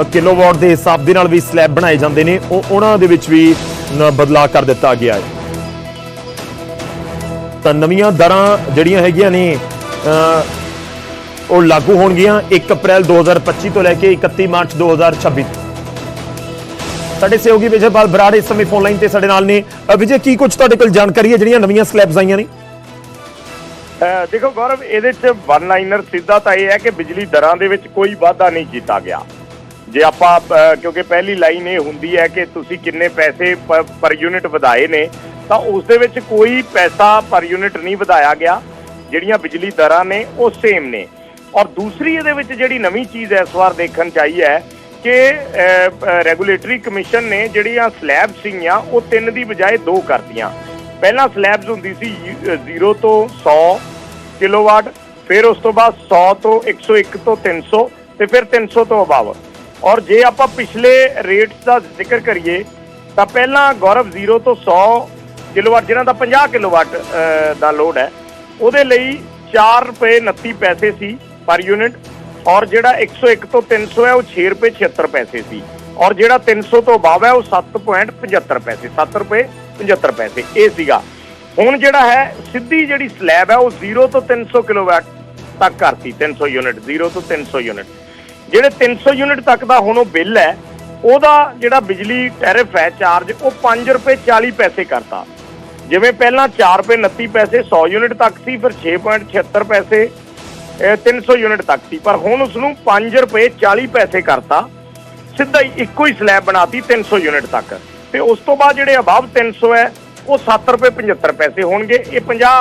ਅ, ਕਿਲੋਵਾਟ ਦੇ ਹਿਸਾਬ ਦੇ ਨਾਲ ਵੀ ਸਲੈਬ ਬਣਾਏ ਜਾਂਦੇ ਨੇ ਉਹ ਉਹਨਾਂ ਦੇ ਵਿੱਚ ਵੀ ਬਦਲਾਅ ਕਰ ਦਿੱਤਾ ਗਿਆ ਹੈ। ਤਾਂ ਨਵੀਆਂ ਦਰਾਂ ਜਿਹੜੀਆਂ ਹੈਗੀਆਂ ਨੇ ਉਹ ਲਾਗੂ ਹੋਣਗੀਆਂ 1 ਅਪ੍ਰੈਲ 2025 ਤੋਂ ਲੈ ਕੇ 31 ਮਾਰਚ 2026 ਤੱਕ। ਸਾਡੇ ਸਹਿਯੋਗੀ ਵਿਜੇਪਾਲ ਬਰਾੜ ਇਸ ਸਮੇਂ ਫੋਨ ਲਾਈਨ ਤੇ ਸਾਡੇ ਨਾਲ ਨੇ। ਵਿਜੇ ਕੀ ਕੁਝ ਤੁਹਾਡੇ ਕੋਲ ਜਾਣਕਾਰੀ ਹੈ ਜਿਹੜੀਆਂ ਨਵੀਆਂ ਸਲੈਬਸ ਆਈਆਂ ਨੇ? ਦੇਖੋ ਗੌਰਵ, ਇਹਦੇ ਚ ਵਨ ਲਾਈਨਰ ਸਿੱਧਾ ਤਾਂ ਇਹ ਹੈ ਕਿ ਬਿਜਲੀ ਦਰਾਂ ਦੇ ਵਿੱਚ ਕੋਈ ਵਾਧਾ ਨਹੀਂ ਕੀਤਾ ਗਿਆ। ਜੇ ਆਪਾਂ ਕਿਉਂਕਿ ਪਹਿਲੀ ਲਾਈਨ ਇਹ ਹੁੰਦੀ ਹੈ ਕਿ ਤੁਸੀਂ ਕਿੰਨੇ ਪੈਸੇ ਪ- ਪਰ ਯੂਨਿਟ ਵਧਾਏ ਨੇ, ਤਾਂ ਉਸ ਦੇ ਵਿੱਚ ਕੋਈ ਪੈਸਾ ਪਰ ਯੂਨਿਟ ਨਹੀਂ ਵਧਾਇਆ ਗਿਆ। ਜਿਹੜੀਆਂ ਬਿਜਲੀ ਦਰਾਂ ਨੇ, ਉਹ ਸੇਮ ਨੇ। ਔਰ ਦੂਸਰੀ ਇਹਦੇ ਵਿੱਚ ਜਿਹੜੀ ਨਵੀਂ ਚੀਜ਼ ਇਸ ਵਾਰ ਦੇਖਣ ਚ ਆਈ ਹੈ ਕਿ ਰੈਗੂਲੇਟਰੀ ਕਮਿਸ਼ਨ ਨੇ ਜਿਹੜੀਆਂ ਸਲੈਬ ਸੀਗੀਆਂ, ਉਹ ਤਿੰਨ ਦੀ ਬਜਾਏ ਦੋ ਕਰਤੀਆਂ। ਪਹਿਲਾਂ ਸਲੈਬਸ ਹੁੰਦੀ ਸੀ 0 ਤੋਂ 100 ਕਿਲੋਵਾਟ, ਫਿਰ ਉਸ ਤੋਂ ਬਾਅਦ 100 ਤੋਂ 101 ਤੋਂ 300 ਤੇ ਫਿਰ 300 ਤੋਂ ਅਬਾਵ ਔਰ ਜੇ ਆਪਾਂ ਪਿਛਲੇ ਰੇਟਸ ਦਾ ਜ਼ਿਕਰ ਕਰੀਏ, ਤਾਂ ਪਹਿਲਾਂ ਗੌਰਵ 0 ਤੋਂ 100 ਕਿਲੋਵਾਟ ਜਿਹਨਾਂ ਦਾ 50 ਕਿਲੋਵਾਟ ਦਾ ਲੋਡ ਹੈ, ਉਹਦੇ ਲਈ 4 ਰੁਪਏ 29 ਪੈਸੇ ਸੀ ਪਰ ਯੂਨਿਟ ਔਰ ਜਿਹੜਾ 101 ਤੋਂ 300 ਹੈ, ਉਹ 6 ਰੁਪਏ 76 ਪੈਸੇ ਸੀ। ਔਰ ਜਿਹੜਾ 300 ਤੋਂ ਅਬਾਵ ਹੈ, ਉਹ 7.75 ਪੈਸੇ 7 ਰੁਪਏ 75 ਪੈਸੇ, ਇਹ ਸੀਗਾ। ਹੁਣ ਜਿਹੜਾ ਹੈ, ਸਿੱਧੀ ਜਿਹੜੀ ਸਲੈਬ ਹੈ, ਉਹ 0 ਤੋਂ 300 ਕਿਲੋਵਾਟ ਤੱਕ ਕਰਤੀ 300 ਯੂਨਿਟ 0 ਤੋਂ 300 ਯੂਨਿਟ। ਜਿਹੜੇ 300 ਯੂਨਿਟ ਤੱਕ ਦਾ ਹੁਣ ਉਹ ਬਿੱਲ ਹੈ, ਉਹਦਾ ਜਿਹੜਾ ਬਿਜਲੀ ਟੈਰਿਫ ਹੈ, ਚਾਰਜ, ਉਹ 5 ਰੁਪਏ 40 ਪੈਸੇ ਕਰਤਾ। ਜਿਵੇਂ ਪਹਿਲਾਂ 4 ਰੁਪਏ 29 ਪੈਸੇ 100 ਯੂਨਿਟ ਤੱਕ ਸੀ, ਫਿਰ 6.76 ਪੈਸੇ, ਇਹ 300 ਯੂਨਿਟ ਤੱਕ ਸੀ। ਪਰ ਹੁਣ ਉਸ ਨੂੰ 5 ਰੁਪਏ 40 ਪੈਸੇ ਕਰਤਾ, ਸਿੱਧਾ ਹੀ ਇੱਕੋ ਹੀ ਸਲੈਬ ਬਣਾਤੀ 300 ਯੂਨਿਟ ਤੱਕ। ਤੇ ਉਸ ਤੋਂ ਬਾਅਦ ਜਿਹੜੇ ਅਬਵ 300 ਹੈ ਉਹ 7 ਰੁਪਏ 75 ਪੈਸੇ ਹੋਣਗੇ ਇਹ 50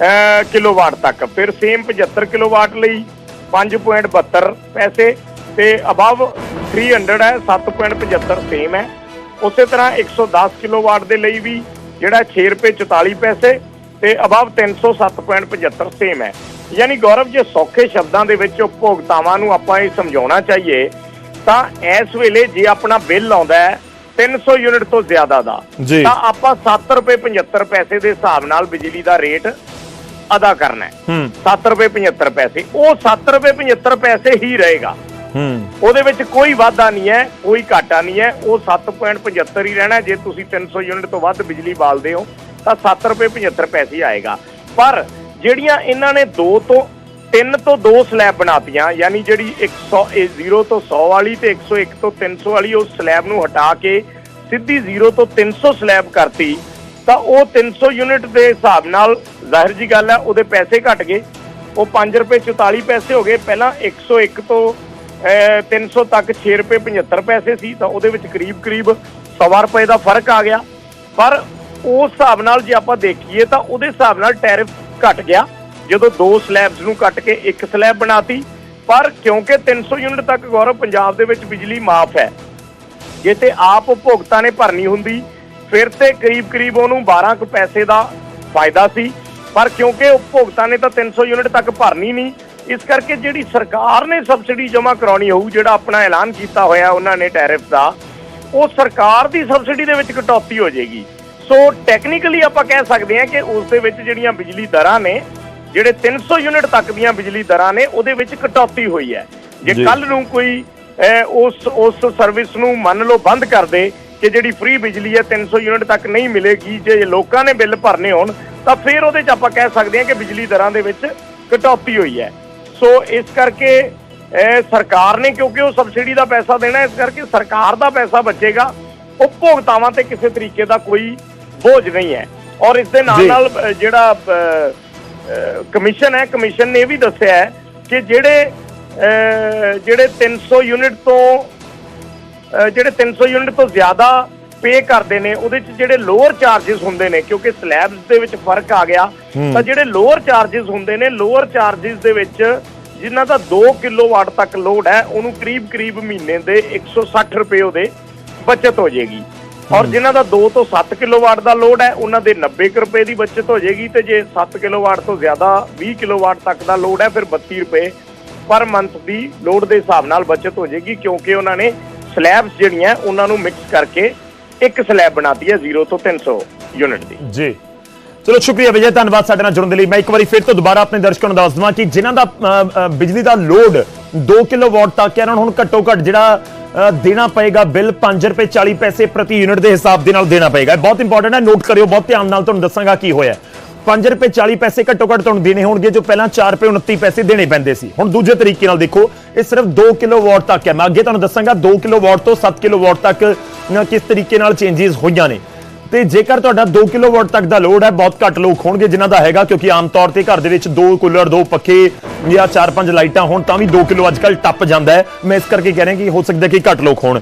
ਅਹ, ਕਿਲੋਵਾਟ ਤੱਕ। ਫਿਰ ਸੇਮ 75 ਕਿਲੋਵਾਟ ਲਈ 5.72 ਪੈਸੇ ਤੇ ਅਬਵ 300 ਹੈ 7.75 ਸੇਮ ਹੈ। ਉਸੇ ਤਰ੍ਹਾਂ 110 ਕਿਲੋਵਾਟ ਦੇ ਲਈ ਵੀ ਜਿਹੜਾ 6 ਰੁਪਏ 44 ਪੈਸੇ ਤੇ ਅਬਵ 307.75 ਸੇਮ ਹੈ। ਯਾਨੀ ਗੌਰਵ ਜੇ ਸੌਖੇ ਸ਼ਬਦਾਂ ਦੇ ਵਿੱਚ ਉਪਭੋਗਤਾਵਾਂ ਨੂੰ ਆਪਾਂ ਇਹ ਸਮਝਾਉਣਾ ਚਾਹੀਏ ਤਾਂ ਇਸ ਵੇਲੇ ਜੇ ਆਪਣਾ ਬਿੱਲ ਆਉਂਦਾ ਹੈ 300 ਯੂਨਿਟ ਤੋਂ ਜ਼ਿਆਦਾ ਦਾ। ਤਾਂ ਆਪਾਂ 7 ਰੁਪਏ 75 ਪੈਸੇ ਦੇ ਹਿਸਾਬ ਨਾਲ ਬਿਜਲੀ ਦਾ ਰੇਟ ਅਦਾ ਕਰਨਾ ਹੈ। ਹੂੰ। 7 ਰੁਪਏ 75 ਪੈਸੇ। ਉਹ 7 ਰੁਪਏ 75 ਪੈਸੇ ਹੀ ਰਹੇਗਾ। ਹੂੰ। ਉਹਦੇ ਵਿੱਚ ਕੋਈ ਵਾਧਾ ਨਹੀਂ ਹੈ ਕੋਈ ਘਾਟਾ ਨਹੀਂ ਹੈ। ਉਹ 7.75 ਹੀ ਰਹਿਣਾ। ਜੇ ਤੁਸੀਂ 300 ਯੂਨਿਟ ਤੋਂ ਵੱਧ ਬਿਜਲੀ ਬਾਲਦੇ ਹੋ ਤਾਂ 7 ਰੁਪਏ 75 ਪੈਸੇ ਆਏਗਾ। ਪਰ ਜਿਹੜੀਆਂ ਇਹਨਾਂ ਨੇ 2 ਤੋਂ ਤਿੰਨ ਤੋਂ ਦੋ ਸਲੈਬ ਬਣਾਤੀਆਂ ਯਾਨੀ ਜਿਹੜੀ 100 ਇਹ 0 ਤੋਂ 100 ਵਾਲੀ ਤੇ 101 ਤੋਂ 300 ਵਾਲੀ ਉਹ ਸਲੈਬ ਨੂੰ ਹਟਾ ਕੇ ਸਿੱਧੀ 0 ਤੋਂ 300 ਸਲੈਬ ਕਰਤੀ ਤਾਂ ਉਹ 300 ਯੂਨਿਟ ਦੇ ਹਿਸਾਬ ਨਾਲ ਜ਼ਾਹਿਰ ਜੀ ਗੱਲ ਹੈ ਉਹਦੇ ਪੈਸੇ ਘਟ ਗਏ। ਉਹ 5 ਰੁਪਏ 44 ਪੈਸੇ ਹੋ ਗਏ ਪਹਿਲਾਂ 101 ਤੋਂ ਅਹ, 300 ਤੱਕ 6 ਰੁਪਏ 75 ਪੈਸੇ ਸੀ ਤਾਂ ਉਹਦੇ ਵਿੱਚ ਕਰੀਬ ਕਰੀਬ ਸਵਾ ਰੁਪਏ ਦਾ ਫ਼ਰਕ ਆ ਗਿਆ। ਪਰ ਉਸ ਹਿਸਾਬ ਨਾਲ ਜੇ ਆਪਾਂ ਦੇਖੀਏ ਤਾਂ ਉਹਦੇ ਹਿਸਾਬ ਨਾਲ ਟੈਰਿਫ ਘਟ ਗਿਆ। ਜਦੋਂ ਦੋ ਸਲੈਬਸ ਨੂੰ ਕੱਟ ਕੇ ਇੱਕ ਸਲੈਬ ਬਣਾਤੀ, ਪਰ ਕਿਉਂਕਿ 300 ਯੂਨਿਟ ਤੱਕ ਗੌਰਵ, ਪੰਜਾਬ ਦੇ ਵਿੱਚ ਬਿਜਲੀ ਮਾਫ ਹੈ। ਜੇ ਤੇ ਆਪ ਉਪਭੋਗਤਾ ਨੇ ਭਰਨੀ ਹੁੰਦੀ, ਫਿਰ ਤੇ ਕਰੀਬ ਕਰੀਬ ਉਹਨੂੰ 12 ਕੁ ਪੈਸੇ ਦਾ ਫਾਇਦਾ ਸੀ। ਪਰ ਕਿਉਂਕਿ ਉਪਭੋਗਤਾ ਨੇ ਤਾਂ 300 ਯੂਨਿਟ ਤੱਕ ਭਰਨੀ ਨਹੀਂ, ਇਸ ਕਰਕੇ ਜਿਹੜੀ ਸਰਕਾਰ ਨੇ ਸਬਸਿਡੀ ਜਮ੍ਹਾਂ ਕਰਾਉਣੀ ਹੋਊ, ਜਿਹੜਾ ਆਪਣਾ ਐਲਾਨ ਕੀਤਾ ਹੋਇਆ ਉਹਨਾਂ ਨੇ ਟੈਰਿਫ ਦਾ, ਉਹ ਸਰਕਾਰ ਦੀ ਸਬਸਿਡੀ ਦੇ ਵਿੱਚ ਕਟੌਤੀ ਹੋ ਜਾਏਗੀ। ਸੋ ਟੈਕਨੀਕਲੀ ਆਪਾਂ ਕਹਿ ਸਕਦੇ ਹਾਂ ਕਿ ਉਸ ਦੇ ਵਿੱਚ ਜਿਹੜੀਆਂ ਬਿਜਲੀ ਦਰਾਂ ਨੇ ਜਿਹੜੇ 300 ਯੂਨਿਟ ਤੱਕ ਦੀਆਂ ਬਿਜਲੀ ਦਰਾਂ ਨੇ ਉਹਦੇ ਵਿੱਚ ਕਟੌਤੀ ਹੋਈ ਹੈ ਜੇ। ਕੱਲ ਨੂੰ ਕੋਈ ਉਸ ਉਸ ਸਰਵਿਸ ਨੂੰ ਮੰਨ ਲਓ ਬੰਦ ਕਰ ਦੇ ਕਿ ਜਿਹੜੀ ਫ੍ਰੀ ਬਿਜਲੀ ਹੈ 300 ਯੂਨਿਟ ਤੱਕ ਨਹੀਂ ਮਿਲੇਗੀ ਜੇ ਲੋਕਾਂ ਨੇ ਬਿੱਲ ਭਰਨੇ ਹੋਣ ਤਾਂ ਫਿਰ ਉਹਦੇ 'ਚ ਆਪਾਂ ਕਹਿ ਸਕਦੇ ਹਾਂ ਕਿ ਬਿਜਲੀ ਦਰਾਂ ਦੇ ਵਿੱਚ ਕਟੌਤੀ ਹੋਈ ਹੈ ਸੋ ਇਸ ਕਰਕੇ ਸਰਕਾਰ ਨੇ ਕਿਉਂਕਿ ਉਹ ਸਬਸਿਡੀ ਦਾ ਪੈਸਾ ਦੇਣਾ ਇਸ ਕਰਕੇ ਸਰਕਾਰ ਦਾ ਪੈਸਾ ਬਚੇਗਾ ਉਪਭੋਗਤਾਵਾਂ ਤੇ ਕਿਸੇ ਤਰੀਕੇ ਦਾ ਕੋਈ ਬੋਝ ਨਹੀਂ ਹੈ ਔਰ ਇਸ ਦੇ ਨਾਲ। ਨਾਲ ਜਿਹੜਾ ਕਮਿਸ਼ਨ ਹੈ ਕਮਿਸ਼ਨ ਨੇ ਇਹ ਵੀ ਦੱਸਿਆ ਹੈ ਕਿ ਜਿਹੜੇ ਜਿਹੜੇ 300 ਯੂਨਿਟ ਤੋਂ ਜਿਹੜੇ 300 ਯੂਨਿਟ ਤੋਂ ਜ਼ਿਆਦਾ ਪੇ ਕਰਦੇ ਨੇ ਉਹਦੇ ਚ ਜਿਹੜੇ ਲੋਅਰ ਚਾਰजेस ਹੁੰਦੇ ਨੇ ਕਿਉਂਕਿ ਸਲੈਬਸ ਦੇ ਵਿੱਚ ਫ਼ਰਕ ਆ ਗਿਆ ਤਾਂ ਜਿਹੜੇ ਲੋਅਰ ਚਾਰजेस ਹੁੰਦੇ ਨੇ ਲੋਅਰ ਚਾਰजेस ਦੇ ਵਿੱਚ ਜਿਨ੍ਹਾਂ ਦਾ 2 ਕਿਲੋਵਾਟ ਤੱਕ ਲੋਡ ਹੈ ਉਹਨੂੰ ਕਰੀਬ ਕਰੀਬ ਮਹੀਨੇ ਦੇ 160 ਰੁਪਏ ਉਹਦੇ ਬਚਤ ਹੋ ਜੇਗੀ ਔਰ ਜਿਨ੍ਹਾਂ ਦਾ 2 ਤੋਂ 7 ਕਿਲੋਵਾਟ ਦਾ ਲੋਡ ਹੈ, ਉਹਨਾਂ ਦੇ 90 ਰੁਪਏ ਦੀ ਬਚਤ ਹੋ ਜਾਏਗੀ ਤੇ ਜੇ 7 ਕਿਲੋਵਾਟ ਤੋਂ ਜ਼ਿਆਦਾ 20 ਕਿਲੋਵਾਟ ਤੱਕ ਦਾ ਲੋਡ ਹੈ, ਫਿਰ 32 ਰੁਪਏ ਪਰ ਮੰਥ ਦੀ ਲੋਡ ਦੇ ਹਿਸਾਬ ਨਾਲ ਬਚਤ ਹੋ ਜਾਏਗੀ ਕਿਉਂਕਿ ਉਹਨਾਂ ਨੇ ਸਲੈਬਸ ਜਿਹੜੀਆਂ ਉਹਨਾਂ ਨੂੰ ਮਿਕਸ ਕਰਕੇ ਇੱਕ ਸਲੈਬ ਬਣਾਤੀ ਹੈ 0 ਤੋਂ 300 ਯੂਨਿਟ ਦੀ। ਜੀ। ਚਲੋ, ਸ਼ੁਕਰੀਆ ਵਿਜੇ, ਧੰਨਵਾਦ ਸਾਡੇ ਨਾਲ ਜੁੜਨ ਦੇ ਲਈ। ਮੈਂ ਇੱਕ ਵਾਰੀ ਫਿਰ ਤੋਂ ਦੁਬਾਰਾ ਆਪਣੇ ਦਰਸ਼ਕਾਂ ਨੂੰ ਦੱਸ ਦਵਾਂ ਕਿ ਜਿਨ੍ਹਾਂ ਦਾ ਬਿਜਲੀ ਦਾ ਲੋਡ 2 ਕਿਲੋਵਾਟ ਤੱਕ ਹੈ, ਉਹਨਾਂ ਨੂੰ ਹੁਣ ਘੱਟੋ ਘੱਟ ਜਿਹੜਾ ਦੇਣਾ ਪਏਗਾ ਬਿੱਲ 5 ਰੁਪਏ 40 ਪੈਸੇ ਪ੍ਰਤੀ ਯੂਨਿਟ ਦੇ ਹਿਸਾਬ ਦੇ ਨਾਲ ਦੇਣਾ ਪਏਗਾ। ਬਹੁਤ ਇੰਪੋਰਟੈਂਟ ਹੈ ਨੋਟ ਕਰਿਓ, ਬਹੁਤ ਧਿਆਨ ਨਾਲ ਤੁਹਾਨੂੰ ਦੱਸਾਂਗਾ ਕੀ ਹੋਇਆ। 5 ਰੁਪਏ 40 ਪੈਸੇ ਘੱਟੋ ਘੱਟ ਤੁਹਾਨੂੰ ਦੇਣੇ ਹੋਣਗੇ, ਜੋ ਪਹਿਲਾਂ 4 ਰੁਪਏ 29 ਪੈਸੇ ਦੇਣੇ ਪੈਂਦੇ ਸੀ। ਹੁਣ ਦੂਜੇ ਤਰੀਕੇ ਨਾਲ ਦੇਖੋ, ਇਹ ਸਿਰਫ 2 ਕਿਲੋਵਾਟ ਤੱਕ ਹੈ। ਮੈਂ ਅੱਗੇ ਤੁਹਾਨੂੰ ਦੱਸਾਂਗਾ 2 ਕਿਲੋਵਾਟ ਤੋਂ 7 ਕਿਲੋਵਾਟ ਤੱਕ ਕਿਸ ਤਰੀਕੇ ਨਾਲ ਚੇਂਜਸ ਹੋਈਆਂ ਨੇ। ਤੇ ਜੇਕਰ ਤੁਹਾਡਾ 2 ਕਿਲੋਵਾਟ ਤੱਕ ਦਾ ਲੋਡ ਹੈ, ਬਹੁਤ ਘੱਟ ਲੋਕ ਹੋਣਗੇ ਜਿਨ੍ਹਾਂ ਦਾ ਹੈਗਾ, ਕਿਉਂਕਿ ਆਮ ਤੌਰ ਤੇ ਘਰ ਦੇ ਵਿੱਚ ਦੋ ਕੂਲਰ, ਦੋ ਪੱਖੇ ਜਾਂ 4-5 ਲਾਈਟਾਂ ਹੋਣ, ਤਾਂ ਵੀ 2 ਕਿਲੋ ਅੱਜਕੱਲ ਟੱਪ ਜਾਂਦਾ ਹੈ। ਮੈਂ ਇਸ ਕਰਕੇ ਕਹਿ ਰਿਹਾ ਕਿ ਹੋ ਸਕਦਾ ਕਿ ਘੱਟ ਲੋਕ ਹੋਣ।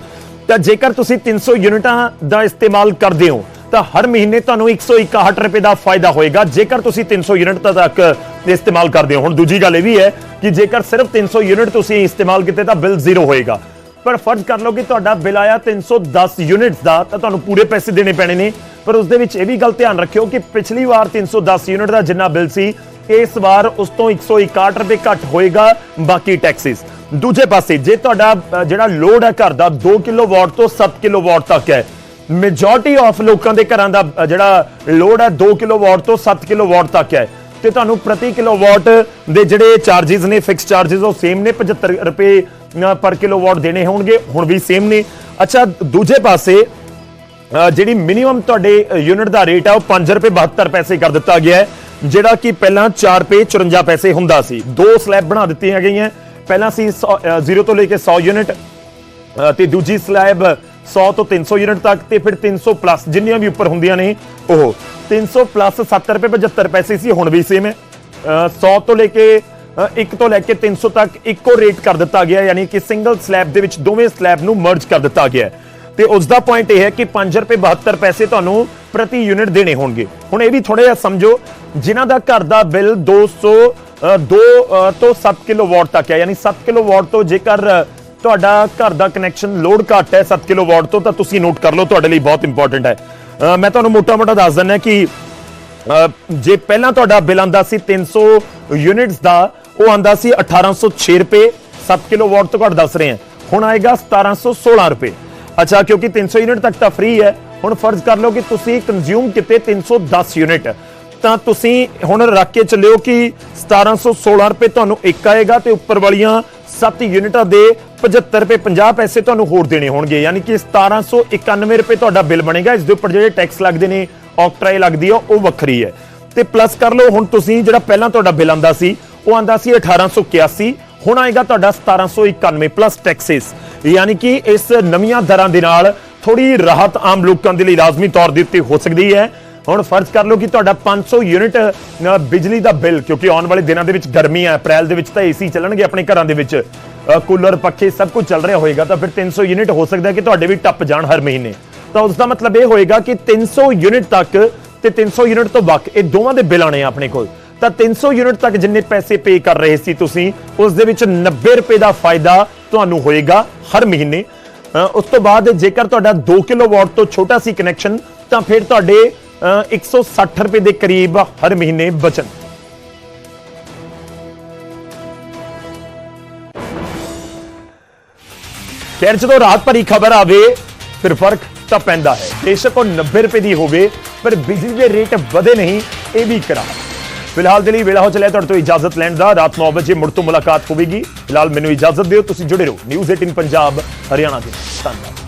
ਤਾਂ ਜੇਕਰ ਤੁਸੀਂ 300 ਯੂਨਿਟਾਂ ਦਾ ਇਸਤੇਮਾਲ ਕਰਦੇ ਹੋ, ਤਾਂ ਹਰ ਮਹੀਨੇ ਤੁਹਾਨੂੰ 161 ਰੁਪਏ ਦਾ ਫਾਇਦਾ ਹੋਏਗਾ, ਜੇਕਰ ਤੁਸੀਂ 300 ਯੂਨਿਟ ਤੱਕ ਇਸਤੇਮਾਲ ਕਰਦੇ ਹੋ। ਹੁਣ ਦੂਜੀ ਗੱਲ ਇਹ ਵੀ ਹੈ ਕਿ ਜੇਕਰ ਸਿਰਫ 300 ਯੂਨਿਟ ਤੁਸੀਂ ਇਸਤੇਮਾਲ ਕੀਤੇ, ਤਾਂ ਬਿੱਲ ਜ਼ੀਰੋ ਹੋਏਗਾ। ਪਰ ਫਰਜ਼ ਕਰ ਲਓ ਕਿ ਤੁਹਾਡਾ ਬਿੱਲ ਆਇਆ 310 ਯੂਨਿਟਸ ਦਾ, ਤਾਂ ਤੁਹਾਨੂੰ ਪੂਰੇ ਪੈਸੇ ਦੇਣੇ ਪੈਣੇ ਨੇ। ਪਰ ਉਸ ਦੇ ਵਿੱਚ ਇਹ ਵੀ ਗੱਲ ਧਿਆਨ ਰੱਖਿਓ ਕਿ ਪਿਛਲੀ ਵਾਰ 310 ਯੂਨਿਟ ਦਾ ਜਿੰਨਾ ਬਿੱਲ ਸੀ, ਇਸ ਵਾਰ ਉਸ ਤੋਂ 161 ਰੁਪਏ ਘੱਟ ਹੋਏਗਾ, ਬਾਕੀ ਟੈਕਸਿਸ। ਦੂਜੇ ਪਾਸੇ, ਜੇ ਤੁਹਾਡਾ ਜਿਹੜਾ ਲੋਡ ਹੈ ਘਰ ਦਾ 2 ਕਿਲੋਵਾਟ ਤੋਂ 7 ਕਿਲੋਵਾਟ ਤੱਕ ਹੈ। ਮੈਜੋਰਟੀ ਆਫ ਲੋਕਾਂ ਦੇ ਘਰਾਂ ਦਾ ਜਿਹੜਾ ਲੋਡ ਹੈ 2 ਕਿਲੋਵਾਟ ਤੋਂ 7 ਕਿਲੋਵਾਟ ਤੱਕ ਹੈ। ਤੇ ਤੁਹਾਨੂੰ ਪ੍ਰਤੀ ਕਿਲੋਵਾਟ ਦੇ ਜਿਹੜੇ ਚਾਰजेस ਨੇ ਫਿਕਸ ਚਾਰजेस ਉਹ ਸੇਮ ਨੇ 75 ਰੁਪਏ ਪਰ ਕਿਲੋਵਾਟ ਦੇਣੇ ਹੋਣਗੇ ਹੁਣ ਵੀ ਸੇਮ ਨੇ। ਅੱਛਾ ਦੂਜੇ ਪਾਸੇ ਜਿਹੜੀ ਮਿਨੀਮਮ ਤੁਹਾਡੇ ਯੂਨਿਟ ਦਾ ਰੇਟ ਆ ਉਹ 5 ਰੁਪਏ 72 ਪੈਸੇ ਕਰ ਦਿੱਤਾ ਗਿਆ ਹੈ ਜਿਹੜਾ ਕਿ ਪਹਿਲਾਂ 4 ਰੁਪਏ 54 ਪੈਸੇ ਹੁੰਦਾ ਸੀ। ਦੋ ਸਲੈਬ ਬਣਾ ਦਿੱਤੀਆਂ ਗਈਆਂ। ਪਹਿਲਾਂ ਸੀ 0 ਤੋਂ ਲੈ ਕੇ 100 ਯੂਨਿਟ ਅ, ਤੇ ਦੂਜੀ ਸਲੈਬ 100 ਤੋਂ 300 ਯੂਨਿਟ ਤੱਕ ਤੇ ਫਿਰ 300 ਪਲੱਸ ਜਿੰਨੀਆਂ ਵੀ ਉੱਪਰ ਹੁੰਦੀਆਂ ਨੇ ਉਹ। 300 ਪਲੱਸ 70 ਰੁਪਏ 75 ਪੈਸੇ ਸੀ ਹੁਣ ਵੀ ਸੇਮ ਹੈ। ਅ, 100 ਤੋਂ ਲੈ ਕੇ 1 ਤੋਂ ਲੈ ਕੇ 300 ਤੱਕ ਇੱਕੋ ਰੇਟ ਕਰ ਦਿੱਤਾ ਗਿਆ ਯਾਨੀ ਕਿ ਸਿੰਗਲ ਸਲੈਬ ਦੇ ਵਿੱਚ ਦੋਵੇਂ ਸਲੈਬ ਨੂੰ ਮਰਜ ਕਰ ਦਿੱਤਾ ਗਿਆ ਹੈ। ਤੇ ਉਸ ਦਾ ਪੁਆਇੰਟ ਇਹ ਹੈ ਕਿ 5 ਰੁਪਏ 72 ਪੈਸੇ ਤੁਹਾਨੂੰ ਪ੍ਰਤੀ ਯੂਨਿਟ ਦੇਣੇ ਹੋਣਗੇ। ਹੁਣ ਇਹ ਵੀ ਥੋੜਾ ਜਿਹਾ ਸਮਝੋ ਜਿਨ੍ਹਾਂ ਦਾ ਘਰ ਦਾ ਬਿੱਲ 200 ਅ, 2 ਅ, ਤੋਂ 7 ਕਿਲੋਵਾਟ ਤੱਕ ਹੈ ਯਾਨੀ 7 ਕਿਲੋਵਾਟ ਤੋਂ ਜੇਕਰ ਤੁਹਾਡਾ ਘਰ ਦਾ ਕਨੈਕਸ਼ਨ ਲੋਡ ਘੱਟ ਹੈ 7 ਕਿਲੋਵਾਟ ਤੋਂ ਤਾਂ ਤੁਸੀਂ ਨੋਟ ਕਰ ਲਓ ਤੁਹਾਡੇ ਲਈ ਬਹੁਤ ਇੰਪੋਰਟੈਂਟ ਹੈ। ਮੈਂ ਤੁਹਾਨੂੰ ਮੋਟਾ-ਮੋਟਾ ਦੱਸ ਦਿੰਦਾ ਕਿ ਜੇ ਪਹਿਲਾਂ ਤੁਹਾਡਾ ਬਿੱਲ ਆਂਦਾ ਸੀ 300 ਯੂਨਿਟਸ ਦਾ ਉਹ ਆਂਦਾ ਸੀ 1806 ਰੁਪਏ 7 ਕਿਲੋਵਾਟ ਤੋਂ ਘੱਟ ਦੱਸ ਰਹੇ ਹਾਂ। ਹੁਣ ਆਏਗਾ 1716 ਰੁਪਏ। ਅੱਛਾ, ਕਿਉਂਕਿ 300 ਯੂਨਿਟ ਤੱਕ ਤਾਂ ਫ੍ਰੀ ਹੈ। ਹੁਣ ਫਰਜ਼ ਕਰ ਲਓ ਕਿ ਤੁਸੀਂ ਕੰਜ਼ਿਊਮ ਕੀਤੇ 310 ਯੂਨਿਟ। ਤਾਂ ਤੁਸੀਂ ਹੁਣ ਰੱਖ ਕੇ ਚੱਲਿਓ ਕਿ 1716 ਰੁਪਏ ਤੁਹਾਨੂੰ ਇੱਕ ਆਏਗਾ ਤੇ ਉੱਪਰ ਵਾਲੀਆਂ 7 ਯੂਨਿਟਾਂ ਦੇ 75 ਰੁਪਏ 50 ਪੈਸੇ ਤੁਹਾਨੂੰ ਹੋਰ ਦੇਣੇ ਹੋਣਗੇ। ਯਾਨੀ ਕਿ 1791 ਰੁਪਏ ਤੁਹਾਡਾ ਬਿੱਲ ਬਣੇਗਾ। ਇਸ ਦੇ ਉੱਪਰ ਜਿਹੜੇ ਟੈਕਸ ਲੱਗਦੇ ਨੇ ਆਕਟਰਾਈ ਲੱਗਦੀ ਆ, ਉਹ ਵੱਖਰੀ ਹੈ। ਤੇ ਪਲੱਸ ਕਰ ਲਓ, ਹੁਣ ਤੁਸੀਂ ਜਿਹੜਾ ਪਹਿਲਾਂ ਤੁਹਾਡਾ ਬਿੱਲ ਆਂਦਾ ਸੀ ਉਹ ਆਂਦਾ ਸੀ 1881 ਹੁਣ ਆਏਗਾ ਤੁਹਾਡਾ 1791 ਪਲੱਸ ਟੈਕਸਸ ਯਾਨੀ ਕਿ ਇਸ ਨਵੀਆਂ ਦਰਾਂ ਦੇ ਨਾਲ ਥੋੜੀ ਰਾਹਤ ਆਮ ਲੋਕਾਂ ਦੇ ਲਈ ਲਾਜ਼ਮੀ ਤੌਰ ਦੇ ਉੱਤੇ ਹੋ ਸਕਦੀ ਹੈ। ਹੁਣ ਫਰਜ਼ ਕਰ ਲਓ ਕਿ ਤੁਹਾਡਾ 500 ਯੂਨਿਟ ਬਿਜਲੀ ਦਾ ਬਿੱਲ, ਕਿਉਂਕਿ ਆਉਣ ਵਾਲੇ ਦਿਨਾਂ ਦੇ ਵਿੱਚ ਗਰਮੀ ਹੈ, ਅਪ੍ਰੈਲ ਦੇ ਵਿੱਚ ਤਾਂ ਏਸੀ ਚੱਲਣਗੇ ਆਪਣੇ ਘਰਾਂ ਦੇ ਵਿੱਚ। ਕੂਲਰ, ਪੱਖੇ ਸਭ ਕੁਝ ਚੱਲ ਰਿਹਾ ਹੋਏਗਾ, ਤਾਂ ਫਿਰ 300 ਯੂਨਿਟ ਹੋ ਸਕਦਾ ਕਿ ਤੁਹਾਡੇ ਵੀ ਟੱਪ ਜਾਣ ਹਰ ਮਹੀਨੇ। ਤਾਂ ਉਸ ਦਾ ਮਤਲਬ ਇਹ ਹੋਏਗਾ ਕਿ 300 ਯੂਨਿਟ ਤੱਕ ਤੇ 300 ਯੂਨਿਟ ਤੋਂ ਵੱਖ ਇਹ ਦੋਵਾਂ ਦੇ ਬਿੱਲ ਆਣੇ ਆ ਆਪਣੇ ਕੋਲ। ਤਾਂ 300 ਯੂਨਿਟ ਤੱਕ ਜਿੰਨੇ ਪੈਸੇ ਪੇ ਕਰ ਰਹੇ ਸੀ ਤੁਸੀਂ ਉਸ ਦੇ ਵਿੱਚ 90 ਰੁਪਏ ਦਾ ਫਾਇਦਾ ਤੁਹਾਨੂੰ ਹੋਏਗਾ ਹਰ ਮਹੀਨੇ। ਉਸ ਤੋਂ ਬਾਅਦ ਜੇਕਰ ਤੁਹਾਡਾ 2 ਕਿਲੋਵਾਟ ਤੋਂ ਛੋਟਾ ਸੀ ਕਨੈਕਸ਼ਨ ਤਾਂ ਫਿਰ ਤੁਹਾਡੇ ਅ, 160 ਰੁਪਏ ਦੇ ਕਰੀਬ ਹਰ ਮਹੀਨੇ ਬਚਣ। ਖੈਰ ਜਦੋਂ ਰਾਤ ਭਰੀ ਖਬਰ ਆਵੇ ਫਿਰ ਫ਼ਰਕ ਤਾਂ ਪੈਂਦਾ ਹੈ। ਬੇਸ਼ੱਕ ਉਹ 90 ਰੁਪਏ ਦੀ ਹੋਵੇ ਪਰ ਬਿਜਲੀ ਦੇ ਰੇਟ ਵਧੇ ਨਹੀਂ ਇਹ ਵੀ ਕਰਾ ਫਿਲਹਾਲ ਦੇ ਲਈ ਵੇਲਾ ਹੋ ਚੱਲਿਆ ਤੁਹਾਡੇ ਤੋਂ ਇਜਾਜ਼ਤ ਲੈਣ ਦਾ। ਰਾਤ 9 ਵਜੇ ਮੁੜ ਤੋਂ ਮੁਲਾਕਾਤ ਹੋਵੇਗੀ। ਫਿਲਹਾਲ ਮੈਨੂੰ ਇਜਾਜ਼ਤ ਦਿਓ, ਤੁਸੀਂ ਜੁੜੇ ਰਹੋ। ਨਿਊਜ਼ 18 ਪੰਜਾਬ, ਹਰਿਆਣਾ ਦੇ ਧੰਨਵਾਦ।